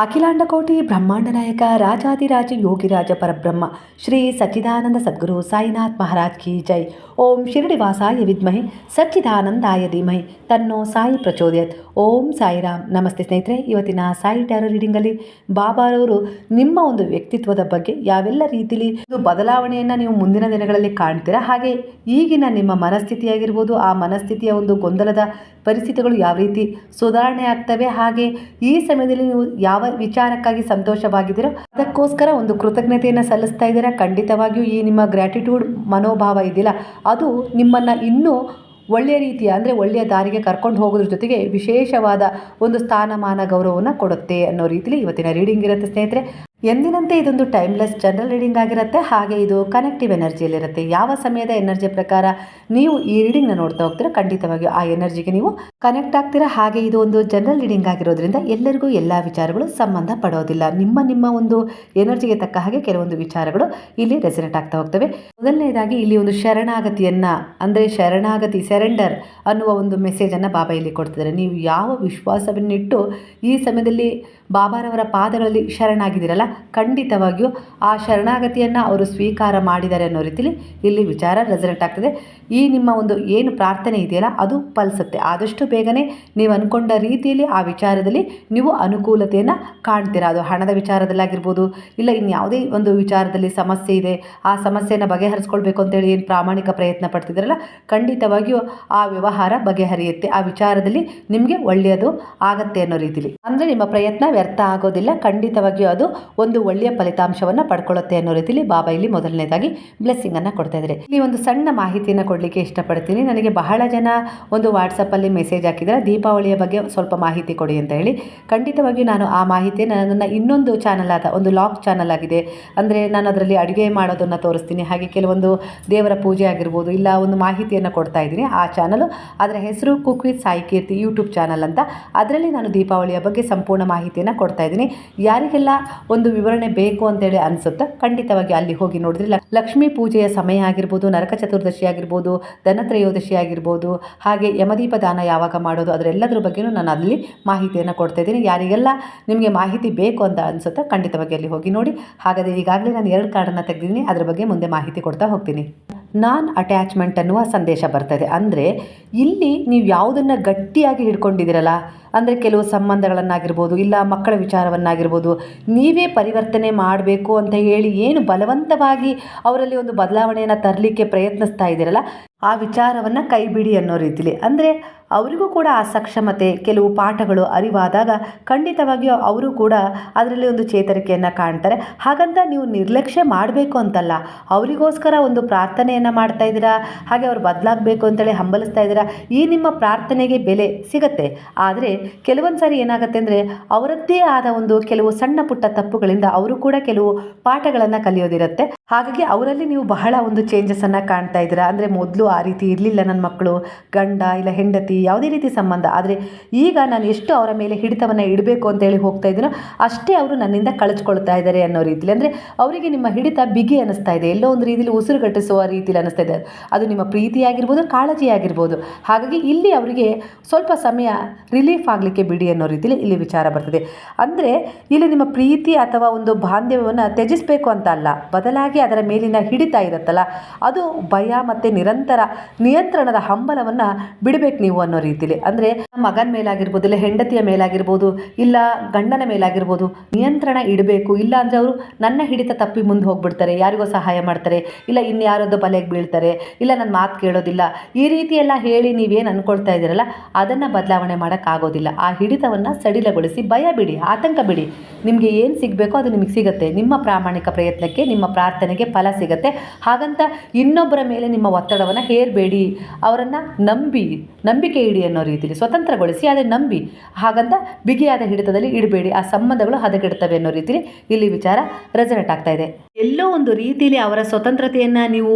అఖిలాండకోటి బ్రహ్మాండ నాయక రాజాదిరాజ యోగిరాజ పరబ్రహ్మ శ్రీ సచ్చిదానంద సద్గురు సాయినాథ్ మహారాజ్ కీ జై. ఓం షిరిడివాసాయ విద్మహి సచ్చిదానందాయ ధీమహి తన్నో సాయి ప్రచోదయత్. ಓಂ ಸಾಯಿರಾಮ್. ನಮಸ್ತೆ ಸ್ನೇಹಿತರೆ, ಇವತ್ತಿನ ಸಾಯಿ ಟ್ಯಾರೋ ರೀಡಿಂಗಲ್ಲಿ ಬಾಬಾರವರು ನಿಮ್ಮ ಒಂದು ವ್ಯಕ್ತಿತ್ವದ ಬಗ್ಗೆ ಯಾವೆಲ್ಲ ರೀತಿಲಿ ಒಂದು ಬದಲಾವಣೆಯನ್ನು ನೀವು ಮುಂದಿನ ದಿನಗಳಲ್ಲಿ ಕಾಣ್ತೀರಾ? ಹಾಗೆ ಈಗಿನ ನಿಮ್ಮ ಮನಸ್ಥಿತಿಯಾಗಿರ್ಬೋದು, ಆ ಮನಸ್ಥಿತಿಯ ಒಂದು ಗೊಂದಲದ ಪರಿಸ್ಥಿತಿಗಳು ಯಾವ ರೀತಿ ಸುಧಾರಣೆ ಆಗ್ತವೆ? ಹಾಗೆ ಈ ಸಮಯದಲ್ಲಿ ನೀವು ಯಾವ ವಿಚಾರಕ್ಕಾಗಿ ಸಂತೋಷವಾಗಿದ್ದೀರೋ, ಅದಕ್ಕೋಸ್ಕರ ಒಂದು ಕೃತಜ್ಞತೆಯನ್ನು ಸಲ್ಲಿಸ್ತಾ ಇದ್ದೀರಾ? ಖಂಡಿತವಾಗಿಯೂ ಈ ನಿಮ್ಮ ಗ್ರ್ಯಾಟಿಟ್ಯೂಡ್ ಮನೋಭಾವ ಇದೆಯಲ್ಲ, ಅದು ನಿಮ್ಮನ್ನು ಇನ್ನೂ ಒಳ್ಳೆಯ ರೀತಿಯ ಅಂದರೆ ಒಳ್ಳೆಯ ದಾರಿಗೆ ಕರ್ಕೊಂಡು ಹೋಗೋದ್ರ ಜೊತೆಗೆ ವಿಶೇಷವಾದ ಒಂದು ಸ್ಥಾನಮಾನ ಗೌರವವನ್ನು ಕೊಡುತ್ತೆ ಅನ್ನೋ ರೀತಿಲಿ ಇವತ್ತಿನ ರೀಡಿಂಗ್ ಇರುತ್ತೆ ಸ್ನೇಹಿತರೆ. ಎಂದಿನಂತೆ ಇದೊಂದು ಟೈಮ್ಲೆಸ್ ಜನರಲ್ ರೀಡಿಂಗ್ ಆಗಿರುತ್ತೆ. ಹಾಗೆ ಇದು ಕನೆಕ್ಟಿವ್ ಎನರ್ಜಿಯಲ್ಲಿರುತ್ತೆ. ಯಾವ ಸಮಯದ ಎನರ್ಜಿ ಪ್ರಕಾರ ನೀವು ಈ ರೀಡಿಂಗ್ನ ನೋಡ್ತಾ ಹೋಗ್ತೀರಾ ಖಂಡಿತವಾಗಿಯೂ ಆ ಎನರ್ಜಿಗೆ ನೀವು ಕನೆಕ್ಟ್ ಆಗ್ತೀರಾ. ಹಾಗೆ ಇದು ಒಂದು ಜನರಲ್ ರೀಡಿಂಗ್ ಆಗಿರೋದ್ರಿಂದ ಎಲ್ಲರಿಗೂ ಎಲ್ಲ ವಿಚಾರಗಳು ಸಂಬಂಧ ಪಡೋದಿಲ್ಲ. ನಿಮ್ಮ ನಿಮ್ಮ ಒಂದು ಎನರ್ಜಿಗೆ ತಕ್ಕ ಹಾಗೆ ಕೆಲವೊಂದು ವಿಚಾರಗಳು ಇಲ್ಲಿ ರೆಸಿನೆಟ್ ಆಗ್ತಾ ಹೋಗ್ತವೆ. ಮೊದಲನೇದಾಗಿ ಇಲ್ಲಿ ಒಂದು ಶರಣಾಗತಿಯನ್ನು, ಅಂದರೆ ಶರಣಾಗತಿ ಸೆರೆಂಡರ್ ಅನ್ನುವ ಒಂದು ಮೆಸೇಜನ್ನು ಬಾಬಾ ಇಲ್ಲಿ ಕೊಡ್ತಿದ್ದಾರೆ. ನೀವು ಯಾವ ವಿಶ್ವಾಸವನ್ನಿಟ್ಟು ಈ ಸಮಯದಲ್ಲಿ ಬಾಬಾರವರ ಪಾದಗಳಲ್ಲಿ ಶರಣಾಗಿದ್ದೀರಲ್ಲ, ಖಂಡಿತವಾಗಿಯೂ ಆ ಶರಣಾಗತಿಯನ್ನು ಅವರು ಸ್ವೀಕಾರ ಮಾಡಿದ್ದಾರೆ ಅನ್ನೋ ರೀತಿಲಿ ಇಲ್ಲಿ ವಿಚಾರ ರೆಸನೆಟ್ ಆಗ್ತದೆ. ಈ ನಿಮ್ಮ ಒಂದು ಏನು ಪ್ರಾರ್ಥನೆ ಇದೆಯಲ್ಲ, ಅದು ಫಲಿಸುತ್ತೆ. ಆದಷ್ಟು ಬೇಗನೆ ನೀವು ಅಂದ್ಕೊಂಡ ರೀತಿಯಲ್ಲಿ ಆ ವಿಚಾರದಲ್ಲಿ ನೀವು ಅನುಕೂಲತೆಯನ್ನು ಕಾಣ್ತೀರಾ. ಅದು ಹಣದ ವಿಚಾರದಲ್ಲಾಗಿರ್ಬೋದು, ಇಲ್ಲ ಇನ್ಯಾವುದೇ ಒಂದು ವಿಚಾರದಲ್ಲಿ ಸಮಸ್ಯೆ ಇದೆ, ಆ ಸಮಸ್ಯೆಯನ್ನು ಬಗೆಹರಿಸ್ಕೊಳ್ಬೇಕು ಅಂತೇಳಿ ಏನು ಪ್ರಾಮಾಣಿಕ ಪ್ರಯತ್ನ ಪಡ್ತಿದ್ದೀರಲ್ಲ, ಖಂಡಿತವಾಗಿಯೂ ಆ ವ್ಯವಹಾರ ಬಗೆಹರಿಯುತ್ತೆ. ಆ ವಿಚಾರದಲ್ಲಿ ನಿಮಗೆ ಒಳ್ಳೆಯದು ಆಗತ್ತೆ ಅನ್ನೋ ರೀತಿಲಿ. ಅಂದರೆ ನಿಮ್ಮ ಪ್ರಯತ್ನ ವ್ಯರ್ಥ ಆಗೋದಿಲ್ಲ, ಖಂಡಿತವಾಗಿಯೂ ಅದು ಒಂದು ಒಳ್ಳೆಯ ಫಲಿತಾಂಶವನ್ನು ಪಡ್ಕೊಳ್ಳುತ್ತೆ ಅನ್ನೋ ರೀತಿಲಿ ಬಾಬಾ ಇಲ್ಲಿ ಮೊದಲನೇದಾಗಿ ಬ್ಲೆಸ್ಸಿಂಗನ್ನು ಕೊಡ್ತಾ ಇದ್ದಾರೆ. ಇಲ್ಲಿ ಒಂದು ಸಣ್ಣ ಮಾಹಿತಿಯನ್ನು ಕೊಡಲಿಕ್ಕೆ ಇಷ್ಟಪಡ್ತೀನಿ. ನನಗೆ ಬಹಳ ಜನ ಒಂದು ವಾಟ್ಸಪ್ಪಲ್ಲಿ ಮೆಸೇಜ್ ಹಾಕಿದ್ರೆ ದೀಪಾವಳಿಯ ಬಗ್ಗೆ ಸ್ವಲ್ಪ ಮಾಹಿತಿ ಕೊಡಿ ಅಂತ ಹೇಳಿ. ಖಂಡಿತವಾಗಿಯೂ ನಾನು ಆ ಮಾಹಿತಿಯನ್ನು ನನ್ನ ಇನ್ನೊಂದು ಚಾನಲ್ ಆದ ಒಂದು ಲಾಕ್ ಚಾನಲ್ ಆಗಿದೆ. ಅಂದರೆ ನಾನು ಅದರಲ್ಲಿ ಅಡುಗೆ ಮಾಡೋದನ್ನು ತೋರಿಸ್ತೀನಿ. ಹಾಗೆ ಕೆಲವೊಂದು ದೇವರ ಪೂಜೆ ಆಗಿರ್ಬೋದು, ಇಲ್ಲ ಒಂದು ಮಾಹಿತಿಯನ್ನು ಕೊಡ್ತಾ ಇದ್ದೀನಿ ಆ ಚಾನಲು ಅದರ ಹೆಸರು cook with Sai Keerthi YouTube channel ಅಂತ. ಅದರಲ್ಲಿ ನಾನು ದೀಪಾವಳಿಯ ಬಗ್ಗೆ ಸಂಪೂರ್ಣ ಮಾಹಿತಿಯನ್ನು ಕೊಡ್ತಾ ಇದ್ದೀನಿ. ಯಾರಿಗೆಲ್ಲ ಒಂದು ವಿವರಣೆ ಬೇಕು ಅಂತೇಳಿ ಅನಿಸುತ್ತೆ, ಖಂಡಿತವಾಗಿ ಅಲ್ಲಿ ಹೋಗಿ ನೋಡಿದ್ರೆ ಲಕ್ಷ್ಮೀ ಪೂಜೆಯ ಸಮಯ ಆಗಿರ್ಬೋದು, ನರಕ ಚತುರ್ದಶಿ ಆಗಿರ್ಬೋದು ಧನತ್ರಯೋದಶಿ ಆಗಿರ್ಬೋದು, ಹಾಗೆ ಯಮದೀಪ ದಾನ ಯಾವಾಗ ಮಾಡೋದು, ಅದರೆಲ್ಲದ್ರ ಬಗ್ಗೆನೂ ನಾನು ಅಲ್ಲಿ ಮಾಹಿತಿಯನ್ನು ಕೊಡ್ತಾ ಇದ್ದೀನಿ. ಯಾರಿಗೆಲ್ಲ ನಿಮಗೆ ಮಾಹಿತಿ ಬೇಕು ಅಂತ ಅನಿಸುತ್ತೆ ಖಂಡಿತವಾಗಿ ಅಲ್ಲಿ ಹೋಗಿ ನೋಡಿ. ಹಾಗಾದರೆ ಈಗಾಗಲೇ ನಾನು ಎರಡು ಕಾರ್ಡನ್ನು ತೆಗೆದಿದ್ದೀನಿ. ಅದರ ಬಗ್ಗೆ ಮುಂದೆ ಮಾಹಿತಿ ಕೊಡ್ತಾ ಹೋಗ್ತೀನಿ. ನಾನ್ ಅಟ್ಯಾಚ್ಮೆಂಟ್ ಅನ್ನುವ ಸಂದೇಶ ಬರ್ತದೆ. ಅಂದರೆ ಇಲ್ಲಿ ನೀವು ಯಾವುದನ್ನು ಗಟ್ಟಿಯಾಗಿ ಹಿಡ್ಕೊಂಡಿದ್ದೀರಲ್ಲ, ಅಂದರೆ ಕೆಲವು ಸಂಬಂಧಗಳನ್ನಾಗಿರ್ಬೋದು, ಇಲ್ಲ ಮಕ್ಕಳ ವಿಚಾರವನ್ನಾಗಿರ್ಬೋದು, ನೀವೇ ಪರಿವರ್ತನೆ ಮಾಡಬೇಕು ಅಂತ ಹೇಳಿ ಏನು ಬಲವಂತವಾಗಿ ಅವರಲ್ಲಿ ಒಂದು ಬದಲಾವಣೆಯನ್ನು ತರಲಿಕ್ಕೆ ಪ್ರಯತ್ನಿಸ್ತಾ ಇದ್ದೀರಲ್ಲ ಆ ವಿಚಾರವನ್ನು ಕೈಬಿಡಿ ಅನ್ನೋ ರೀತಿಲಿ. ಅಂದರೆ ಅವರಿಗೂ ಕೂಡ ಆ ಸಕ್ಷಮತೆ, ಕೆಲವು ಪಾಠಗಳು ಅರಿವಾದಾಗ ಖಂಡಿತವಾಗಿಯೂ ಅವರು ಕೂಡ ಅದರಲ್ಲಿ ಒಂದು ಚೇತರಿಕೆಯನ್ನು ಕಾಣ್ತಾರೆ. ಹಾಗಂತ ನೀವು ನಿರ್ಲಕ್ಷ್ಯ ಮಾಡಬೇಕು ಅಂತಲ್ಲ, ಅವರಿಗೋಸ್ಕರ ಒಂದು ಪ್ರಾರ್ಥನೆಯನ್ನು ಮಾಡ್ತಾ ಇದ್ದೀರಾ, ಹಾಗೆ ಅವ್ರು ಬದಲಾಗಬೇಕು ಅಂತೇಳಿ ಹಂಬಲಿಸ್ತಾ ಇದ್ದೀರಾ, ಈ ನಿಮ್ಮ ಪ್ರಾರ್ಥನೆಗೆ ಬೆಲೆ ಸಿಗತ್ತೆ. ಆದರೆ ಕೆಲವೊಂದು ಸಾರಿ ಏನಾಗುತ್ತೆ ಅಂದರೆ ಅವರದ್ದೇ ಆದ ಒಂದು ಕೆಲವು ಸಣ್ಣ ಪುಟ್ಟ ತಪ್ಪುಗಳಿಂದ ಅವರು ಕೂಡ ಕೆಲವು ಪಾಠಗಳನ್ನು ಕಲಿಯೋದಿರುತ್ತೆ. ಹಾಗಾಗಿ ಅವರಲ್ಲಿ ನೀವು ಬಹಳ ಒಂದು ಚೇಂಜಸನ್ನು ಕಾಣ್ತಾ ಇದ್ದೀರಾ. ಅಂದರೆ ಮೊದಲು ಆ ರೀತಿ ಇರಲಿಲ್ಲ ನನ್ನ ಮಕ್ಕಳು, ಗಂಡ ಇಲ್ಲ ಹೆಂಡತಿ, ಯಾವುದೇ ರೀತಿ ಸಂಬಂಧ. ಆದರೆ ಈಗ ನಾನು ಎಷ್ಟು ಅವರ ಮೇಲೆ ಹಿಡಿತವನ್ನು ಇಡಬೇಕು ಅಂತೇಳಿ ಹೋಗ್ತಾ ಇದ್ದೀನೋ, ಅಷ್ಟೇ ಅವರು ನನ್ನಿಂದ ಕಳಿಸ್ಕೊಳ್ತಾ ಇದ್ದಾರೆ ಅನ್ನೋ ರೀತಿಲಿ. ಅಂದರೆ ಅವರಿಗೆ ನಿಮ್ಮ ಹಿಡಿತ ಬಿಗಿ ಅನ್ನಿಸ್ತಾ ಇದೆ. ಎಲ್ಲೋ ಒಂದು ರೀತಿಲಿ ಉಸಿರುಗಟ್ಟಿಸುವ ರೀತಿಲಿ ಅನ್ನಿಸ್ತಾ ಇದೆ. ಅದು ನಿಮ್ಮ ಪ್ರೀತಿಯಾಗಿರ್ಬೋದು, ಕಾಳಜಿಯಾಗಿರ್ಬೋದು. ಹಾಗಾಗಿ ಇಲ್ಲಿ ಅವರಿಗೆ ಸ್ವಲ್ಪ ಸಮಯ ರಿಲೀಫ್ ಆಗಲಿಕ್ಕೆ ಬಿಡಿ ಅನ್ನೋ ರೀತಿಲಿ ಇಲ್ಲಿ ವಿಚಾರ ಬರ್ತದೆ. ಅಂದರೆ ಇಲ್ಲಿ ನಿಮ್ಮ ಪ್ರೀತಿ ಅಥವಾ ಒಂದು ಬಾಂಧವ್ಯವನ್ನು ತ್ಯಜಿಸಬೇಕು ಅಂತ ಅಲ್ಲ. ಬದಲಾಗಿ ಅದರ ಮೇಲಿನ ಹಿಡಿತ ಇರುತ್ತಲ್ಲ. ಅದು ಭಯ ಮತ್ತು ನಿರಂತರ ನಿಯಂತ್ರಣದ ಹಂಬಲವನ್ನು ಬಿಡಬೇಕು ನೀವು ಅನ್ನೋ ರೀತಿಲಿ. ಅಂದರೆ ಮಗನ ಮೇಲಾಗಿರ್ಬೋದು, ಇಲ್ಲ ಹೆಂಡತಿಯ ಮೇಲಾಗಿರ್ಬೋದು, ಇಲ್ಲ ಗಂಡನ ಮೇಲಾಗಿರ್ಬೋದು, ನಿಯಂತ್ರಣ ಇಡಬೇಕು. ಇಲ್ಲ ಅಂದರೆ ಅವರು ನನ್ನ ಹಿಡಿತ ತಪ್ಪಿ ಮುಂದೆ ಹೋಗ್ಬಿಡ್ತಾರೆ, ಯಾರಿಗೋ ಸಹಾಯ ಮಾಡ್ತಾರೆ, ಇಲ್ಲ ಇನ್ಯಾರದೋ ಬಲೆಗೆ ಬೀಳ್ತಾರೆ, ಇಲ್ಲ ನನ್ನ ಮಾತು ಕೇಳೋದಿಲ್ಲ. ಈ ರೀತಿ ಎಲ್ಲ ಹೇಳಿ ನೀವೇನು ಅಂದ್ಕೊಳ್ತಾ ಇದ್ದೀರಲ್ಲ, ಅದನ್ನು ಬದಲಾವಣೆ ಮಾಡೋಕ್ಕಾಗೋದಿಲ್ಲ. ಆ ಹಿಡಿತವನ್ನು ಸಡಿಲಗೊಳಿಸಿ ಭಯ ಬಿಡಿ, ಆತಂಕ ಬಿಡಿ. ನಿಮಗೆ ಏನು ಸಿಗಬೇಕೋ ಅದು ನಿಮಗೆ ಸಿಗುತ್ತೆ. ನಿಮ್ಮ ಪ್ರಾಮಾಣಿಕ ಪ್ರಯತ್ನಕ್ಕೆ, ನಿಮ್ಮ ಪ್ರಾರ್ಥನೆಗೆ ಫಲ ಸಿಗುತ್ತೆ. ಹಾಗಂತ ಇನ್ನೊಬ್ಬರ ಮೇಲೆ ನಿಮ್ಮ ಒತ್ತಡವನ್ನು ಹೇರಬೇಡಿ, ಅವರನ್ನು ನಂಬಿ, ನಂಬಿಕೆ ಇಡಿ ಅನ್ನೋ ರೀತಿಯಲ್ಲಿ ಸ್ವತಂತ್ರಗೊಳಿಸಿ ಆದರೆ ನಂಬಿ. ಹಾಗಂತ ಬಿಗಿಯಾದ ಹಿಡಿತದಲ್ಲಿ ಇಡಬೇಡಿ, ಆ ಸಂಬಂಧಗಳು ಹದಗೆಡ್ತವೆ ಅನ್ನೋ ರೀತಿಯಲ್ಲಿ ಇಲ್ಲಿ ವಿಚಾರ ರೆಸನೆಟ್ ಆಗ್ತಾ ಇದೆ. ಎಲ್ಲೋ ಒಂದು ರೀತಿಯಲ್ಲಿ ಅವರ ಸ್ವತಂತ್ರತೆಯನ್ನು ನೀವು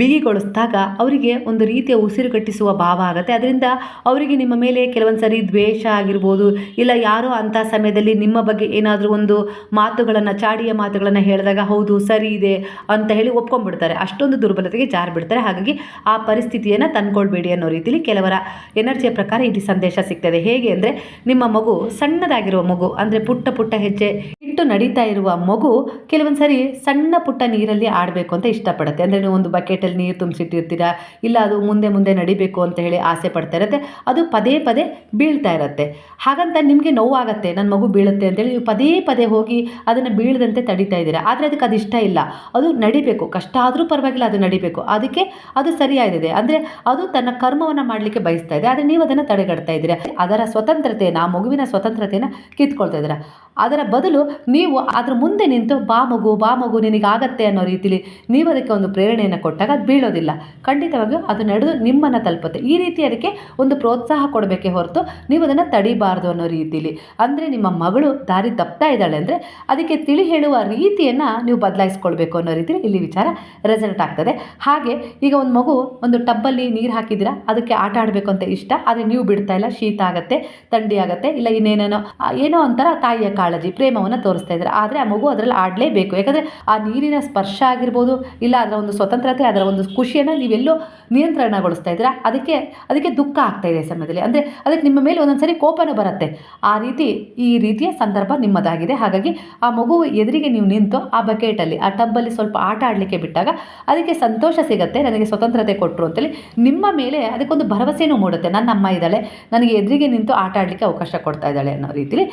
ಬಿಗಿಗೊಳಿಸಿದಾಗ ಅವರಿಗೆ ಒಂದು ರೀತಿಯ ಉಸಿರುಗಟ್ಟಿಸುವ ಭಾವ ಆಗುತ್ತೆ. ಅದರಿಂದ ಅವರಿಗೆ ನಿಮ್ಮ ಮೇಲೆ ಕೆಲವೊಂದು ಸರಿ ದ್ವೇಷ ಆಗಿರ್ಬೋದು, ಇಲ್ಲ ಯಾರೋ ಅಂಥ ಸಮಯದಲ್ಲಿ ನಿಮ್ಮ ಬಗ್ಗೆ ಏನಾದರೂ ಒಂದು ಮಾತುಗಳನ್ನು, ಚಾಡಿಯ ಮಾತುಗಳನ್ನು ಹೇಳಿದಾಗ ಹೌದು, ಸರಿ ಇದೆ ಅಂತ ಹೇಳಿ ಒಪ್ಕೊಂಡ್ಬಿಡ್ತಾರೆ. ಅಷ್ಟೊಂದು ದುರ್ಬಲತೆಗೆ ಜಾರಿಬಿಡ್ತಾರೆ ಹಾಗಾಗಿ ಆ ಪರಿಸ್ಥಿತಿಯನ್ನು ತಂದ್ಕೊಳ್ಬೇಡಿ ಅನ್ನೋ ರೀತಿಯಲ್ಲಿ ಕೆಲವರ ಎನರ್ಜಿಯ ಪ್ರಕಾರ ಇಲ್ಲಿ ಸಂದೇಶ ಸಿಗ್ತದೆ. ಹೇಗೆ ಅಂದರೆ ನಿಮ್ಮ ಮಗು ಸಣ್ಣದಾಗಿರುವ ಮಗು, ಅಂದರೆ ಪುಟ್ಟ ಪುಟ್ಟ ಹೆಜ್ಜೆ ಇಟ್ಟು ನಡೀತಾ ಇರುವ ಮಗು ಕೆಲವೊಂದು ಸರಿ ಸಣ್ಣ ಪುಟ್ಟ ನೀರಲ್ಲಿ ಆಡಬೇಕು ಅಂತ ಇಷ್ಟಪಡುತ್ತೆ. ಅಂದರೆ ನೀವು ಒಂದು ಬಕೆಟಲ್ಲಿ ನೀರು ತುಂಬಿಸಿಟ್ಟಿರ್ತೀರಾ, ಇಲ್ಲ ಅದು ಮುಂದೆ ಮುಂದೆ ನಡಿಬೇಕು ಅಂತ ಹೇಳಿ ಆಸೆ ಪಡ್ತಾ ಇರುತ್ತೆ, ಅದು ಪದೇ ಪದೇ ಬೀಳ್ತಾ ಇರುತ್ತೆ. ಹಾಗಂತ ನಿಮಗೆ ನೋವಾಗತ್ತೆ ನನ್ನ ಮಗು ಬೀಳುತ್ತೆ ಅಂತೇಳಿ ನೀವು ಪದೇ ಪದೇ ಹೋಗಿ ಅದನ್ನು ಬೀಳದಂತೆ ತಡಿತಾ ಇದ್ದೀರಾ. ಆದರೆ ಅದಕ್ಕೆ ಅದು ಇಷ್ಟ ಇಲ್ಲ. ಅದು ನಡಿಬೇಕು, ಕಷ್ಟ ಆದರೂ ಪರವಾಗಿಲ್ಲ, ಅದು ನಡಿಬೇಕು. ಅದಕ್ಕೆ ಅದು ಸರಿಯಾಗಿದೆ. ಅಂದರೆ ಅದು ತನ್ನ ಕರ್ಮವನ್ನು ಮಾಡಲಿಕ್ಕೆ ಬಯಸ್ತಾ ಇದೆ. ಆದರೆ ನೀವು ಅದನ್ನು ತಡೆಗಟ್ತಾ ಇದ್ದೀರಾ. ಅದರ ಸ್ವತಂತ್ರತೆಯನ್ನು, ಆ ಮಗುವಿನ ಸ್ವತಂತ್ರತೆಯನ್ನು ಕಿತ್ಕೊಳ್ತಾ ಇದ್ದೀರಾ. ಅದರ ಬದಲು ನೀವು ಅದ್ರ ಮುಂದೆ ನಿಂತು ಬಾ ಮಗು ಬಾ ಮಗು, ನಿನಗಾಗತ್ತೆ ಅನ್ನೋ ರೀತಿಲಿ ನೀವು ಅದಕ್ಕೆ ಒಂದು ಪ್ರೇರಣೆಯನ್ನು ಕೊಟ್ಟಾಗ ಅದು ಬೀಳೋದಿಲ್ಲ. ಖಂಡಿತವಾಗಿಯೂ ಅದು ನಡೆದು ನಿಮ್ಮನ್ನು ತಲುಪುತ್ತೆ. ಈ ರೀತಿ ಅದಕ್ಕೆ ಒಂದು ಪ್ರೋತ್ಸಾಹ ಕೊಡಬೇಕೆ ಹೊರತು ನೀವು ಅದನ್ನು ತಡಿಬಾರ್ದು ಅನ್ನೋ ರೀತಿಲಿ. ಅಂದರೆ ನಿಮ್ಮ ಮಗಳು ದಾರಿ ತಪ್ತಾ ಇದ್ದಾಳೆ ಅಂದರೆ ಅದಕ್ಕೆ ತಿಳಿ ಹೇಳುವ ರೀತಿಯನ್ನು ನೀವು ಬದಲಾಯಿಸ್ಕೊಳ್ಬೇಕು ಅನ್ನೋ ರೀತಿಲಿ ಇಲ್ಲಿ ವಿಚಾರ ರೆಸಲ್ಟ್ ಆಗ್ತದೆ. ಹಾಗೆ ಈಗ ಒಂದು ಮಗು ಒಂದು ಟಬ್ಬಲ್ಲಿ ನೀರು ಹಾಕಿದ್ದೀರಾ? ಅದಕ್ಕೆ ಆಟ ಆಡಬೇಕು ಅಂತ ಇಷ್ಟ. ಆದರೆ ನೀವು ಬಿಡ್ತಾ ಇಲ್ಲ. ಶೀತ ಆಗುತ್ತೆ, ಥಂಡಿ ಆಗುತ್ತೆ, ಇಲ್ಲ ಇನ್ನೇನೇನೋ ಏನೋ ಒಂಥರ ತಾಯಿಯ ಕಾಳಜಿ, ಪ್ರೇಮವನ್ನು ತೋರಿಸ್ತಾ ಇದ್ದಾರೆ. ಆದರೆ ಆ ಮಗು ಅದರಲ್ಲಿ ಆಡಲೇಬೇಕು. ಯಾಕಂದರೆ ಆ ನೀರಿನ ಸ್ಪರ್ಶ ಆಗಿರ್ಬೋದು, ಇಲ್ಲ ಅದರ ಒಂದು ಸ್ವತಂತ್ರತೆ, ಅದರ ಒಂದು ಖುಷಿಯನ್ನು ನೀವೆಲ್ಲೋ ನಿಯಂತ್ರಣಗೊಳಿಸ್ತಾ ಇದ್ದೀರಾ? ಅದಕ್ಕೆ ಅದಕ್ಕೆ ದುಃಖ ಆಗ್ತಾ ಇದೆ ಸಮಯದಲ್ಲಿ. ಅಂದರೆ ಅದಕ್ಕೆ ನಿಮ್ಮ ಮೇಲೆ ಒಂದೊಂದು ಸರಿ ಕೋಪನೂ ಬರುತ್ತೆ. ಆ ರೀತಿ, ಈ ರೀತಿಯ ಸಂದರ್ಭ ನಿಮ್ಮದಾಗಿದೆ. ಹಾಗಾಗಿ ಆ ಮಗು ಎದುರಿಗೆ ನೀವು ನಿಂತು ಆ ಬಕೆಟಲ್ಲಿ, ಆ ಟಬ್ಬಲ್ಲಿ ಸ್ವಲ್ಪ ಆಟ ಆಡಲಿಕ್ಕೆ ಬಿಟ್ಟಾಗ ಅದಕ್ಕೆ ಸಂತೋಷ ಸಿಗುತ್ತೆ, ನನಗೆ ಸ್ವತಂತ್ರತೆ ಕೊಟ್ಟರು ಅಂತೇಳಿ ನಿಮ್ಮ ಮೇಲೆ ಅದಕ್ಕೊಂದು ಭರವಸೆನೂ ಮೂಡುತ್ತೆ. ನನ್ನ ಅಮ್ಮ ಇದ್ದಾಳೆ, ನನಗೆ ಎದುರಿಗೆ ನಿಂತು ಆಟ ಆಡಲಿಕ್ಕೆ ಅವಕಾಶ ಕೊಡ್ತಾ ಇದ್ದಾಳೆ ಅನ್ನೋ ರೀತಿಲಿ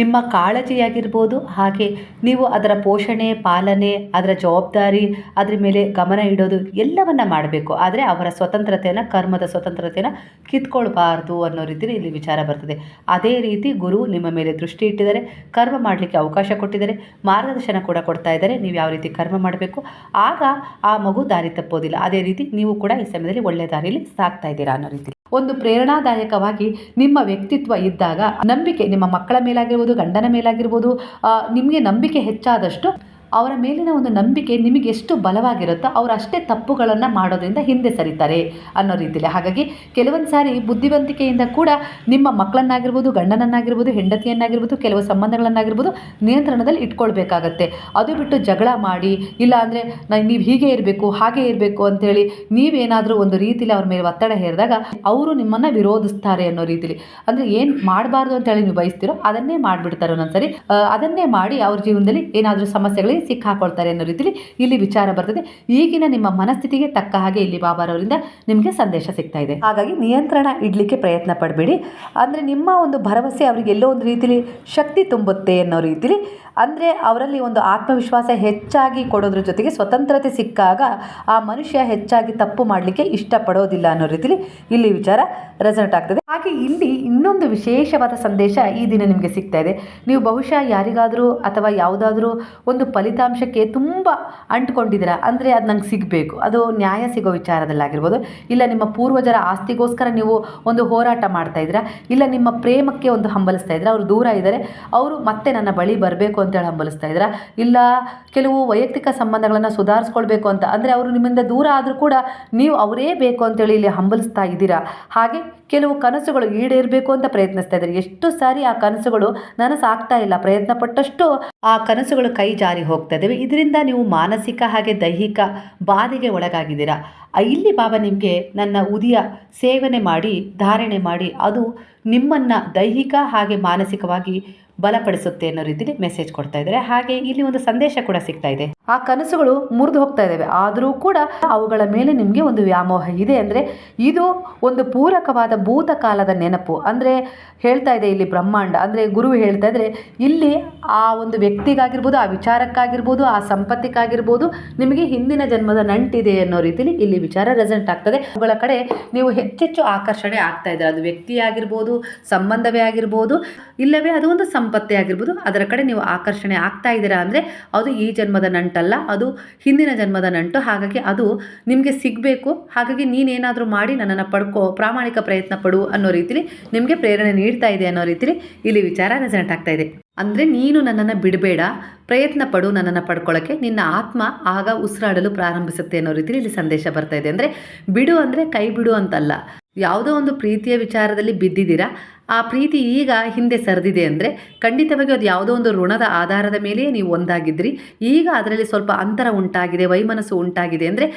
ನಿಮ್ಮ ಕಾಳಜಿಯಾಗಿರ್ಬೋದು, ಹಾಗೆ ನೀವು ಅದರ ಪೋಷಣೆ, ಪಾಲನೆ, ಅದರ ಜವಾಬ್ದಾರಿ, ಅದರ ಮೇಲೆ ಗಮನ ಇಡೋದು ಎಲ್ಲವನ್ನು ಮಾಡಬೇಕು. ಆದರೆ ಅವರ ಸ್ವತಂತ್ರತೆಯನ್ನು, ಕರ್ಮದ ಸ್ವತಂತ್ರತೆಯನ್ನು ಕಿತ್ಕೊಳ್ಬಾರ್ದು ಅನ್ನೋ ರೀತಿಯಲ್ಲಿ ಇಲ್ಲಿ ವಿಚಾರ ಬರ್ತದೆ. ಅದೇ ರೀತಿ ಗುರು ನಿಮ್ಮ ಮೇಲೆ ದೃಷ್ಟಿ ಇಟ್ಟಿದ್ದಾರೆ, ಕರ್ಮ ಮಾಡಲಿಕ್ಕೆ ಅವಕಾಶ ಕೊಟ್ಟಿದ್ದಾರೆ, ಮಾರ್ಗದರ್ಶನ ಕೂಡ ಕೊಡ್ತಾ ಇದ್ದಾರೆ, ನೀವು ಯಾವ ರೀತಿ ಕರ್ಮ ಮಾಡಬೇಕು. ಆಗ ಆ ಮಗು ದಾರಿ ತಪ್ಪೋದಿಲ್ಲ. ಅದೇ ರೀತಿ ನೀವು ಕೂಡ ಈ ಸಮಯದಲ್ಲಿ ಒಳ್ಳೆಯ ದಾರಿಯಲ್ಲಿ ಸಾಕ್ತಾ ಇದ್ದೀರಾ ಅನ್ನೋ ರೀತಿ. ಒಂದು ಪ್ರೇರಣಾದಾಯಕವಾಗಿ ನಿಮ್ಮ ವ್ಯಕ್ತಿತ್ವ ಇದ್ದಾಗ ನಂಬಿಕೆ ನಿಮ್ಮ ಮಕ್ಕಳ ಮೇಲಾಗಿರ್ಬೋದು ಗಂಡನ ಮೇಲಾಗಿರ್ಬೋದು ನಿಮಗೆ ನಂಬಿಕೆ ಹೆಚ್ಚಾದಷ್ಟು ಅವರ ಮೇಲಿನ ಒಂದು ನಂಬಿಕೆ ನಿಮಗೆ ಎಷ್ಟು ಬಲವಾಗಿರುತ್ತೋ ಅವರು ಅಷ್ಟೇ ತಪ್ಪುಗಳನ್ನು ಮಾಡೋದ್ರಿಂದ ಹಿಂದೆ ಸರಿತಾರೆ ಅನ್ನೋ ರೀತಿಯಲ್ಲಿ ಹಾಗಾಗಿ ಕೆಲವೊಂದು ಸಾರಿ ಬುದ್ಧಿವಂತಿಕೆಯಿಂದ ಕೂಡ ನಿಮ್ಮ ಮಕ್ಕಳನ್ನಾಗಿರ್ಬೋದು, ಗಂಡನನ್ನಾಗಿರ್ಬೋದು, ಹೆಂಡತಿಯನ್ನಾಗಿರ್ಬೋದು, ಕೆಲವು ಸಂಬಂಧಗಳನ್ನಾಗಿರ್ಬೋದು ನಿಯಂತ್ರಣದಲ್ಲಿ ಇಟ್ಕೊಳ್ಬೇಕಾಗತ್ತೆ. ಅದು ಬಿಟ್ಟು ಜಗಳ ಮಾಡಿ, ಇಲ್ಲ ಅಂದರೆ ನೀವು ಹೀಗೆ ಇರಬೇಕು, ಹಾಗೆ ಇರಬೇಕು ಅಂತೇಳಿ ನೀವೇನಾದರೂ ಒಂದು ರೀತಿಯಲ್ಲಿ ಅವ್ರ ಮೇಲೆ ಒತ್ತಡ ಹೇರಿದಾಗ ಅವರು ನಿಮ್ಮನ್ನು ವಿರೋಧಿಸ್ತಾರೆ ಅನ್ನೋ ರೀತಿಲಿ. ಅಂದರೆ ಏನು ಮಾಡಬಾರ್ದು ಅಂತೇಳಿ ನೀವು ಬಯಸ್ತೀರೋ ಅದನ್ನೇ ಮಾಡಿಬಿಡ್ತಾರೆ ಒಂದೊಂದ್ಸರಿ. ಅದನ್ನೇ ಮಾಡಿ ಅವ್ರ ಜೀವನದಲ್ಲಿ ಏನಾದರೂ ಸಮಸ್ಯೆಗಳಿಗೆ ಸಿಕ್ಕಾಕೊಳ್ತಾರೆ ಅನ್ನೋ ರೀತಿಲಿ ಇಲ್ಲಿ ವಿಚಾರ ಬರ್ತದೆ. ಈಗಿನ ನಿಮ್ಮ ಮನಸ್ಥಿತಿಗೆ ತಕ್ಕ ಹಾಗೆ ಇಲ್ಲಿ ಬಾಬಾರವರಿಂದ ನಿಮಗೆ ಸಂದೇಶ ಸಿಗ್ತಾ ಇದೆ. ಹಾಗಾಗಿ ನಿಯಂತ್ರಣ ಇಡಲಿಕ್ಕೆ ಪ್ರಯತ್ನ ಪಡಬೇಡಿ. ಅಂದರೆ ನಿಮ್ಮ ಒಂದು ಭರವಸೆ ಅವರಿಗೆ ಎಲ್ಲೋ ಒಂದು ರೀತಿಲಿ ಶಕ್ತಿ ತುಂಬುತ್ತೆ ಅನ್ನೋ ರೀತಿಲಿ ಅಂದರೆ ಅವರಲ್ಲಿ ಒಂದು ಆತ್ಮವಿಶ್ವಾಸ ಹೆಚ್ಚಾಗಿ ಕೊಡೋದ್ರ ಜೊತೆಗೆ ಸ್ವತಂತ್ರತೆ ಸಿಕ್ಕಾಗ ಆ ಮನುಷ್ಯ ಹೆಚ್ಚಾಗಿ ತಪ್ಪು ಮಾಡಲಿಕ್ಕೆ ಇಷ್ಟಪಡೋದಿಲ್ಲ ಅನ್ನೋ ರೀತಿಲಿ ಇಲ್ಲಿ ವಿಚಾರ ರೆಸಲ್ಟ್ ಆಗ್ತದೆ. ಹಾಗೆ ಇಲ್ಲಿ ಇನ್ನೊಂದು ವಿಶೇಷವಾದ ಸಂದೇಶ ಈ ದಿನ ನಿಮಗೆ ಸಿಗ್ತಾ ಇದೆ. ನೀವು ಬಹುಶಃ ಯಾರಿಗಾದರೂ ಅಥವಾ ಯಾವುದಾದ್ರೂ ಒಂದು ಫಲಿತಾಂಶಕ್ಕೆ ತುಂಬ ಅಂಟ್ಕೊಂಡಿದ್ದೀರಾ, ಅಂದರೆ ಅದು ನಂಗೆ ಸಿಗಬೇಕು. ಅದು ನ್ಯಾಯ ಸಿಗೋ ವಿಚಾರದಲ್ಲಾಗಿರ್ಬೋದು. ಇಲ್ಲ ನಿಮ್ಮ ಪೂರ್ವಜರ ಆಸ್ತಿಗೋಸ್ಕರ ನೀವು ಒಂದು ಹೋರಾಟ ಮಾಡ್ತಾ ಇದ್ದೀರಾ, ಇಲ್ಲ ನಿಮ್ಮ ಪ್ರೇಮಕ್ಕೆ ಒಂದು ಹಂಬಲಿಸ್ತಾ ಇದ್ದೀರಾ, ಅವರು ದೂರ ಇದ್ದಾರೆ, ಅವರು ಮತ್ತೆ ನನ್ನ ಬಳಿ ಬರಬೇಕು ಅಂತೇಳಿ ಹಂಬಲಿಸ್ತಾ ಇದ್ದೀರಾ ಇಲ್ಲ, ಕೆಲವು ವೈಯಕ್ತಿಕ ಸಂಬಂಧಗಳನ್ನು ಸುಧಾರಿಸ್ಕೊಳ್ಬೇಕು ಅಂತ. ಅಂದರೆ ಅವರು ನಿಮ್ಮಿಂದ ದೂರ ಆದರೂ ಕೂಡ ನೀವು ಅವರೇ ಬೇಕು ಅಂತೇಳಿ ಇಲ್ಲಿ ಹಂಬಲಿಸ್ತಾ ಇದ್ದೀರಾ? ಹಾಗೆ ಕೆಲವು ಕನಸುಗಳು ಈಡೇರಬೇಕು ಅಂತ ಪ್ರಯತ್ನಿಸ್ತಾ ಇದ್ದಾರೆ ಎಷ್ಟು ಸಾರಿ ಆ ಕನಸುಗಳು ನನಸಾಗ್ತಾ ಇಲ್ಲ. ಪ್ರಯತ್ನ ಪಟ್ಟಷ್ಟು ಆ ಕನಸುಗಳು ಕೈ ಜಾರಿ ಹೋಗ್ತಾ ಇದರಿಂದ ನೀವು ಮಾನಸಿಕ ಹಾಗೆ ದೈಹಿಕ ಬಾಧೆಗೆ ಒಳಗಾಗಿದ್ದೀರಾ. ಇಲ್ಲಿ ಬಾಬಾ ನಿಮಗೆ ನನ್ನ ಉದಿಯ ಸೇವನೆ ಮಾಡಿ, ಧಾರಣೆ ಮಾಡಿ, ಅದು ನಿಮ್ಮನ್ನು ದೈಹಿಕ ಹಾಗೆ ಮಾನಸಿಕವಾಗಿ ಬಲಪಡಿಸುತ್ತೆ ಅನ್ನೋ ರೀತಿಯಲ್ಲಿ ಮೆಸೇಜ್ ಕೊಡ್ತಾ ಇದ್ದಾರೆ. ಹಾಗೆ ಇಲ್ಲಿ ಒಂದು ಸಂದೇಶ ಕೂಡ ಸಿಗ್ತಾ ಇದೆ. ಆ ಕನಸುಗಳು ಮುರಿದು ಹೋಗ್ತಾ ಇದ್ದಾವೆ. ಆದರೂ ಕೂಡ ಅವುಗಳ ಮೇಲೆ ನಿಮಗೆ ಒಂದು ವ್ಯಾಮೋಹ ಇದೆ ಅಂದರೆ ಇದು ಒಂದು ಪೂರಕವಾದ ಭೂತಕಾಲದ ನೆನಪು. ಅಂದರೆ ಹೇಳ್ತಾ ಇದೆ ಇಲ್ಲಿ ಬ್ರಹ್ಮಾಂಡ. ಅಂದರೆ ಗುರು ಹೇಳ್ತಾ ಇದ್ರೆ ಇಲ್ಲಿ ಆ ಒಂದು ವ್ಯಕ್ತಿಗಾಗಿರ್ಬೋದು, ಆ ವಿಚಾರಕ್ಕಾಗಿರ್ಬೋದು, ಆ ಸಂಪತ್ತಿಗಾಗಿರ್ಬೋದು ನಿಮಗೆ ಹಿಂದಿನ ಜನ್ಮದ ನಂಟಿದೆ ಅನ್ನೋ ರೀತಿಯಲ್ಲಿ ಇಲ್ಲಿ ವಿಚಾರ ರೆಸೆಂಟ್ ಆಗ್ತದೆ. ಅವುಗಳ ಕಡೆ ನೀವು ಹೆಚ್ಚೆಚ್ಚು ಆಕರ್ಷಣೆ ಆಗ್ತಾ ಇದ್ದಾರೆ. ಅದು ವ್ಯಕ್ತಿಯಾಗಿರ್ಬೋದು, ಸಂಬಂಧವೇ ಆಗಿರ್ಬೋದು, ಇಲ್ಲವೇ ಅದು ಒಂದು ಸಂಪತ್ತೇ ಆಗಿರ್ಬೋದು. ಅದರ ಕಡೆ ನೀವು ಆಕರ್ಷಣೆ ಆಗ್ತಾ ಇದ್ದೀರಾ ಅಂದರೆ ಅದು ಈ ಜನ್ಮದ ನಂಟು ನಂಟಲ್ಲ, ಅದು ಹಿಂದಿನ ಜನ್ಮದ ನಂಟು. ಹಾಗಾಗಿ ಅದು ನಿಮಗೆ ಸಿಗಬೇಕು. ಹಾಗಾಗಿ ನೀನೇನಾದರೂ ಮಾಡಿ ನನ್ನನ್ನು ಪಡ್ಕೋ, ಪ್ರಾಮಾಣಿಕ ಪ್ರಯತ್ನ ಪಡು ಅನ್ನೋ ರೀತಿಲಿ ನಿಮಗೆ ಪ್ರೇರಣೆ ನೀಡ್ತಾ ಇದೆ ಅನ್ನೋ ರೀತಿಲಿ ಇಲ್ಲಿ ವಿಚಾರ ರೆಸನೆಂಟ್ ಆಗ್ತಾ ಇದೆ. ಅಂದರೆ ನೀನು ನನ್ನನ್ನು ಬಿಡಬೇಡ, ಪ್ರಯತ್ನ ಪಡು ನನ್ನನ್ನು ಪಡ್ಕೊಳ್ಳೋಕ್ಕೆ ನಿನ್ನ ಆತ್ಮ ಆಗ ಉಸಿರಾಡಲು ಪ್ರಾರಂಭಿಸುತ್ತೆ ಅನ್ನೋ ರೀತಿಲಿ ಇಲ್ಲಿ ಸಂದೇಶ ಬರ್ತಾ ಇದೆ. ಅಂದರೆ ಬಿಡು ಅಂದರೆ ಕೈ ಬಿಡು ಅಂತಲ್ಲ. ಯಾವುದೋ ಒಂದು ಪ್ರೀತಿಯ ವಿಚಾರದಲ್ಲಿ ಬಿದ್ದಿದ್ದೀರಾ? ಆ ಪ್ರೀತಿ ಈಗ ಹಿಂದೆ ಸರಿದಿದೆ ಅಂದರೆ ಖಂಡಿತವಾಗಿ ಅದು ಯಾವುದೋ ಒಂದು ಋಣದ ಆಧಾರದ ಮೇಲೆಯೇ ನೀವು ಒಂದಾಗಿದ್ರಿ ಈಗ ಅದರಲ್ಲಿ ಸ್ವಲ್ಪ ಅಂತರ ಉಂಟಾಗಿದೆ, ವೈಮನಸ್ಸು ಉಂಟಾಗಿದೆ ಅಂದರೆ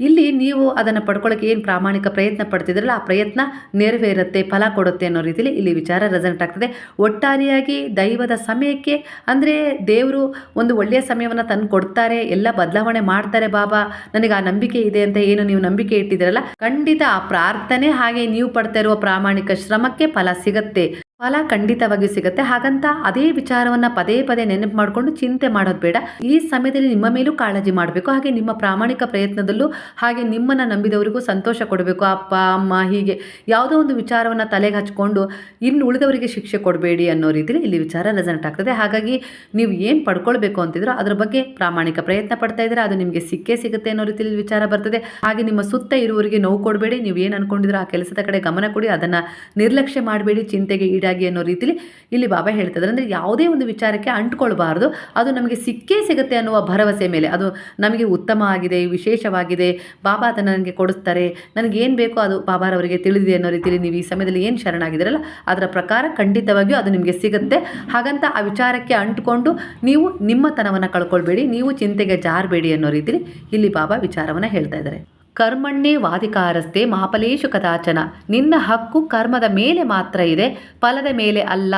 ಇಲ್ಲಿ ನೀವು ಅದನ್ನು ಪಡ್ಕೊಳ್ಳೋಕೆ ಏನು ಪ್ರಾಮಾಣಿಕ ಪ್ರಯತ್ನ ಪಡ್ತಿದ್ರಲ್ಲ, ಆ ಪ್ರಯತ್ನ ನೆರವೇರುತ್ತೆ, ಫಲ ಕೊಡುತ್ತೆ ಅನ್ನೋ ರೀತಿಯಲ್ಲಿ ಇಲ್ಲಿ ವಿಚಾರ ರೆಸಲ್ಟ್ ಆಗ್ತದೆ. ಒಟ್ಟಾರೆಯಾಗಿ ದೈವದ ಸಮಯಕ್ಕೆ, ಅಂದರೆ ದೇವರು ಒಂದು ಒಳ್ಳೆಯ ಸಮಯವನ್ನು ತಂದು ಕೊಡ್ತಾರೆ, ಎಲ್ಲ ಬದಲಾವಣೆ ಮಾಡ್ತಾರೆ, ಬಾಬಾ, ನನಗೆ ಆ ನಂಬಿಕೆ ಇದೆ ಅಂತ ಏನು ನೀವು ನಂಬಿಕೆ ಇಟ್ಟಿದ್ದೀರಲ್ಲ? ಖಂಡಿತ ಆ ಪ್ರಾರ್ಥನೆ ಹಾಗೆ ನೀವು ಪಡ್ತಾ ಇರುವ ಪ್ರಾಮಾಣಿಕ ಶ್ರಮಕ್ಕೆ ಫಲ ಸಿಗತ್ತೆ. ಫಲ ಖಂಡಿತವಾಗಿಯೂ ಸಿಗುತ್ತೆ. ಹಾಗಂತ ಅದೇ ವಿಚಾರವನ್ನು ಪದೇ ಪದೇ ನೆನಪು ಮಾಡಿಕೊಂಡು ಚಿಂತೆ ಮಾಡೋದು ಬೇಡ. ಈ ಸಮಯದಲ್ಲಿ ನಿಮ್ಮ ಮೇಲೂ ಕಾಳಜಿ ಮಾಡಬೇಕು. ಹಾಗೆ ನಿಮ್ಮ ಪ್ರಾಮಾಣಿಕ ಪ್ರಯತ್ನದಲ್ಲೂ ಹಾಗೆ ನಿಮ್ಮನ್ನು ನಂಬಿದವರಿಗೂ ಸಂತೋಷ ಕೊಡಬೇಕು. ಅಪ್ಪ, ಅಮ್ಮ ಹೀಗೆ ಯಾವುದೋ ಒಂದು ವಿಚಾರವನ್ನು ತಲೆಗೆ ಹಚ್ಕೊಂಡು ಇನ್ನು ಉಳಿದವರಿಗೆ ಶಿಕ್ಷೆ ಕೊಡಬೇಡಿ ಅನ್ನೋ ರೀತಿಯಲ್ಲಿ ಇಲ್ಲಿ ವಿಚಾರ ರೆಸಲ್ಟ್ ಆಗ್ತದೆ. ಹಾಗಾಗಿ ನೀವು ಏನು ಪಡ್ಕೊಳ್ಬೇಕು ಅಂತಿದ್ರೋ ಅದ್ರ ಬಗ್ಗೆ ಪ್ರಾಮಾಣಿಕ ಪ್ರಯತ್ನ ಪಡ್ತಾ ಇದ್ರೆ ಅದು ನಿಮಗೆ ಸಿಕ್ಕೇ ಸಿಗುತ್ತೆ ಅನ್ನೋ ರೀತಿಯಲ್ಲಿ ವಿಚಾರ ಬರ್ತದೆ. ಹಾಗೆ ನಿಮ್ಮ ಸುತ್ತ ಇರುವವರಿಗೆ ನೋವು ಕೊಡಬೇಡಿ. ನೀವು ಏನು ಅನ್ಕೊಂಡಿದ್ರೋ ಆ ಕೆಲಸದ ಕಡೆ ಗಮನ ಕೊಡಿ. ಅದನ್ನು ನಿರ್ಲಕ್ಷ್ಯ ಮಾಡಬೇಡಿ. ಚಿಂತೆಗೆ ಈಡಾಗಿ ಅನ್ನೋ ರೀತಿಲಿ ಇಲ್ಲಿ ಬಾಬಾ ಹೇಳ್ತಿದ್ದಾರೆ. ಅಂದರೆ ಯಾವುದೇ ಒಂದು ವಿಚಾರಕ್ಕೆ ಅಂಟ್ಕೊಳ್ಬಾರ್ದು. ಅದು ನಮಗೆ ಸಿಕ್ಕೇ ಸಿಗುತ್ತೆ ಅನ್ನುವ ಭರವಸೆ ಮೇಲೆ. ಅದು ನಮಗೆ ಉತ್ತಮ ಆಗಿದೆ, ವಿಶೇಷವಾಗಿದೆ, ಬಾಬಾ ಅದನ್ನು ನನಗೆ ಕೊಡಿಸ್ತಾರೆ ನನಗೇನು ಬೇಕೋ ಅದು ಬಾಬಾರವರಿಗೆ ತಿಳಿದಿದೆ ಅನ್ನೋ ರೀತಿಯಲ್ಲಿ ನೀವು ಈ ಸಮಯದಲ್ಲಿ ಏನು ಶರಣಾಗಿದ್ದೀರಲ್ಲ, ಅದರ ಪ್ರಕಾರ ಖಂಡಿತವಾಗಿಯೂ ಅದು ನಿಮಗೆ ಸಿಗುತ್ತೆ. ಹಾಗಂತ ಆ ವಿಚಾರಕ್ಕೆ ಅಂಟ್ಕೊಂಡು ನೀವು ನಿಮ್ಮತನವನ್ನು ಕಳ್ಕೊಳ್ಬೇಡಿ, ನೀವು ಚಿಂತೆಗೆ ಜಾರಬೇಡಿ ಅನ್ನೋ ರೀತಿಲಿ ಇಲ್ಲಿ ಬಾಬಾ ವಿಚಾರವನ್ನು ಹೇಳ್ತಾ ಇದ್ದಾರೆ. ಕರ್ಮಣ್ಣೇ ವಾದಿಕಾರಸ್ತೆ ಮಹಾಫಲೇಶು ಕದಾಚನ. ನಿನ್ನ ಹಕ್ಕು ಕರ್ಮದ ಮೇಲೆ ಮಾತ್ರ ಇದೆ. ಫಲದ ಮೇಲೆ ಅಲ್ಲ.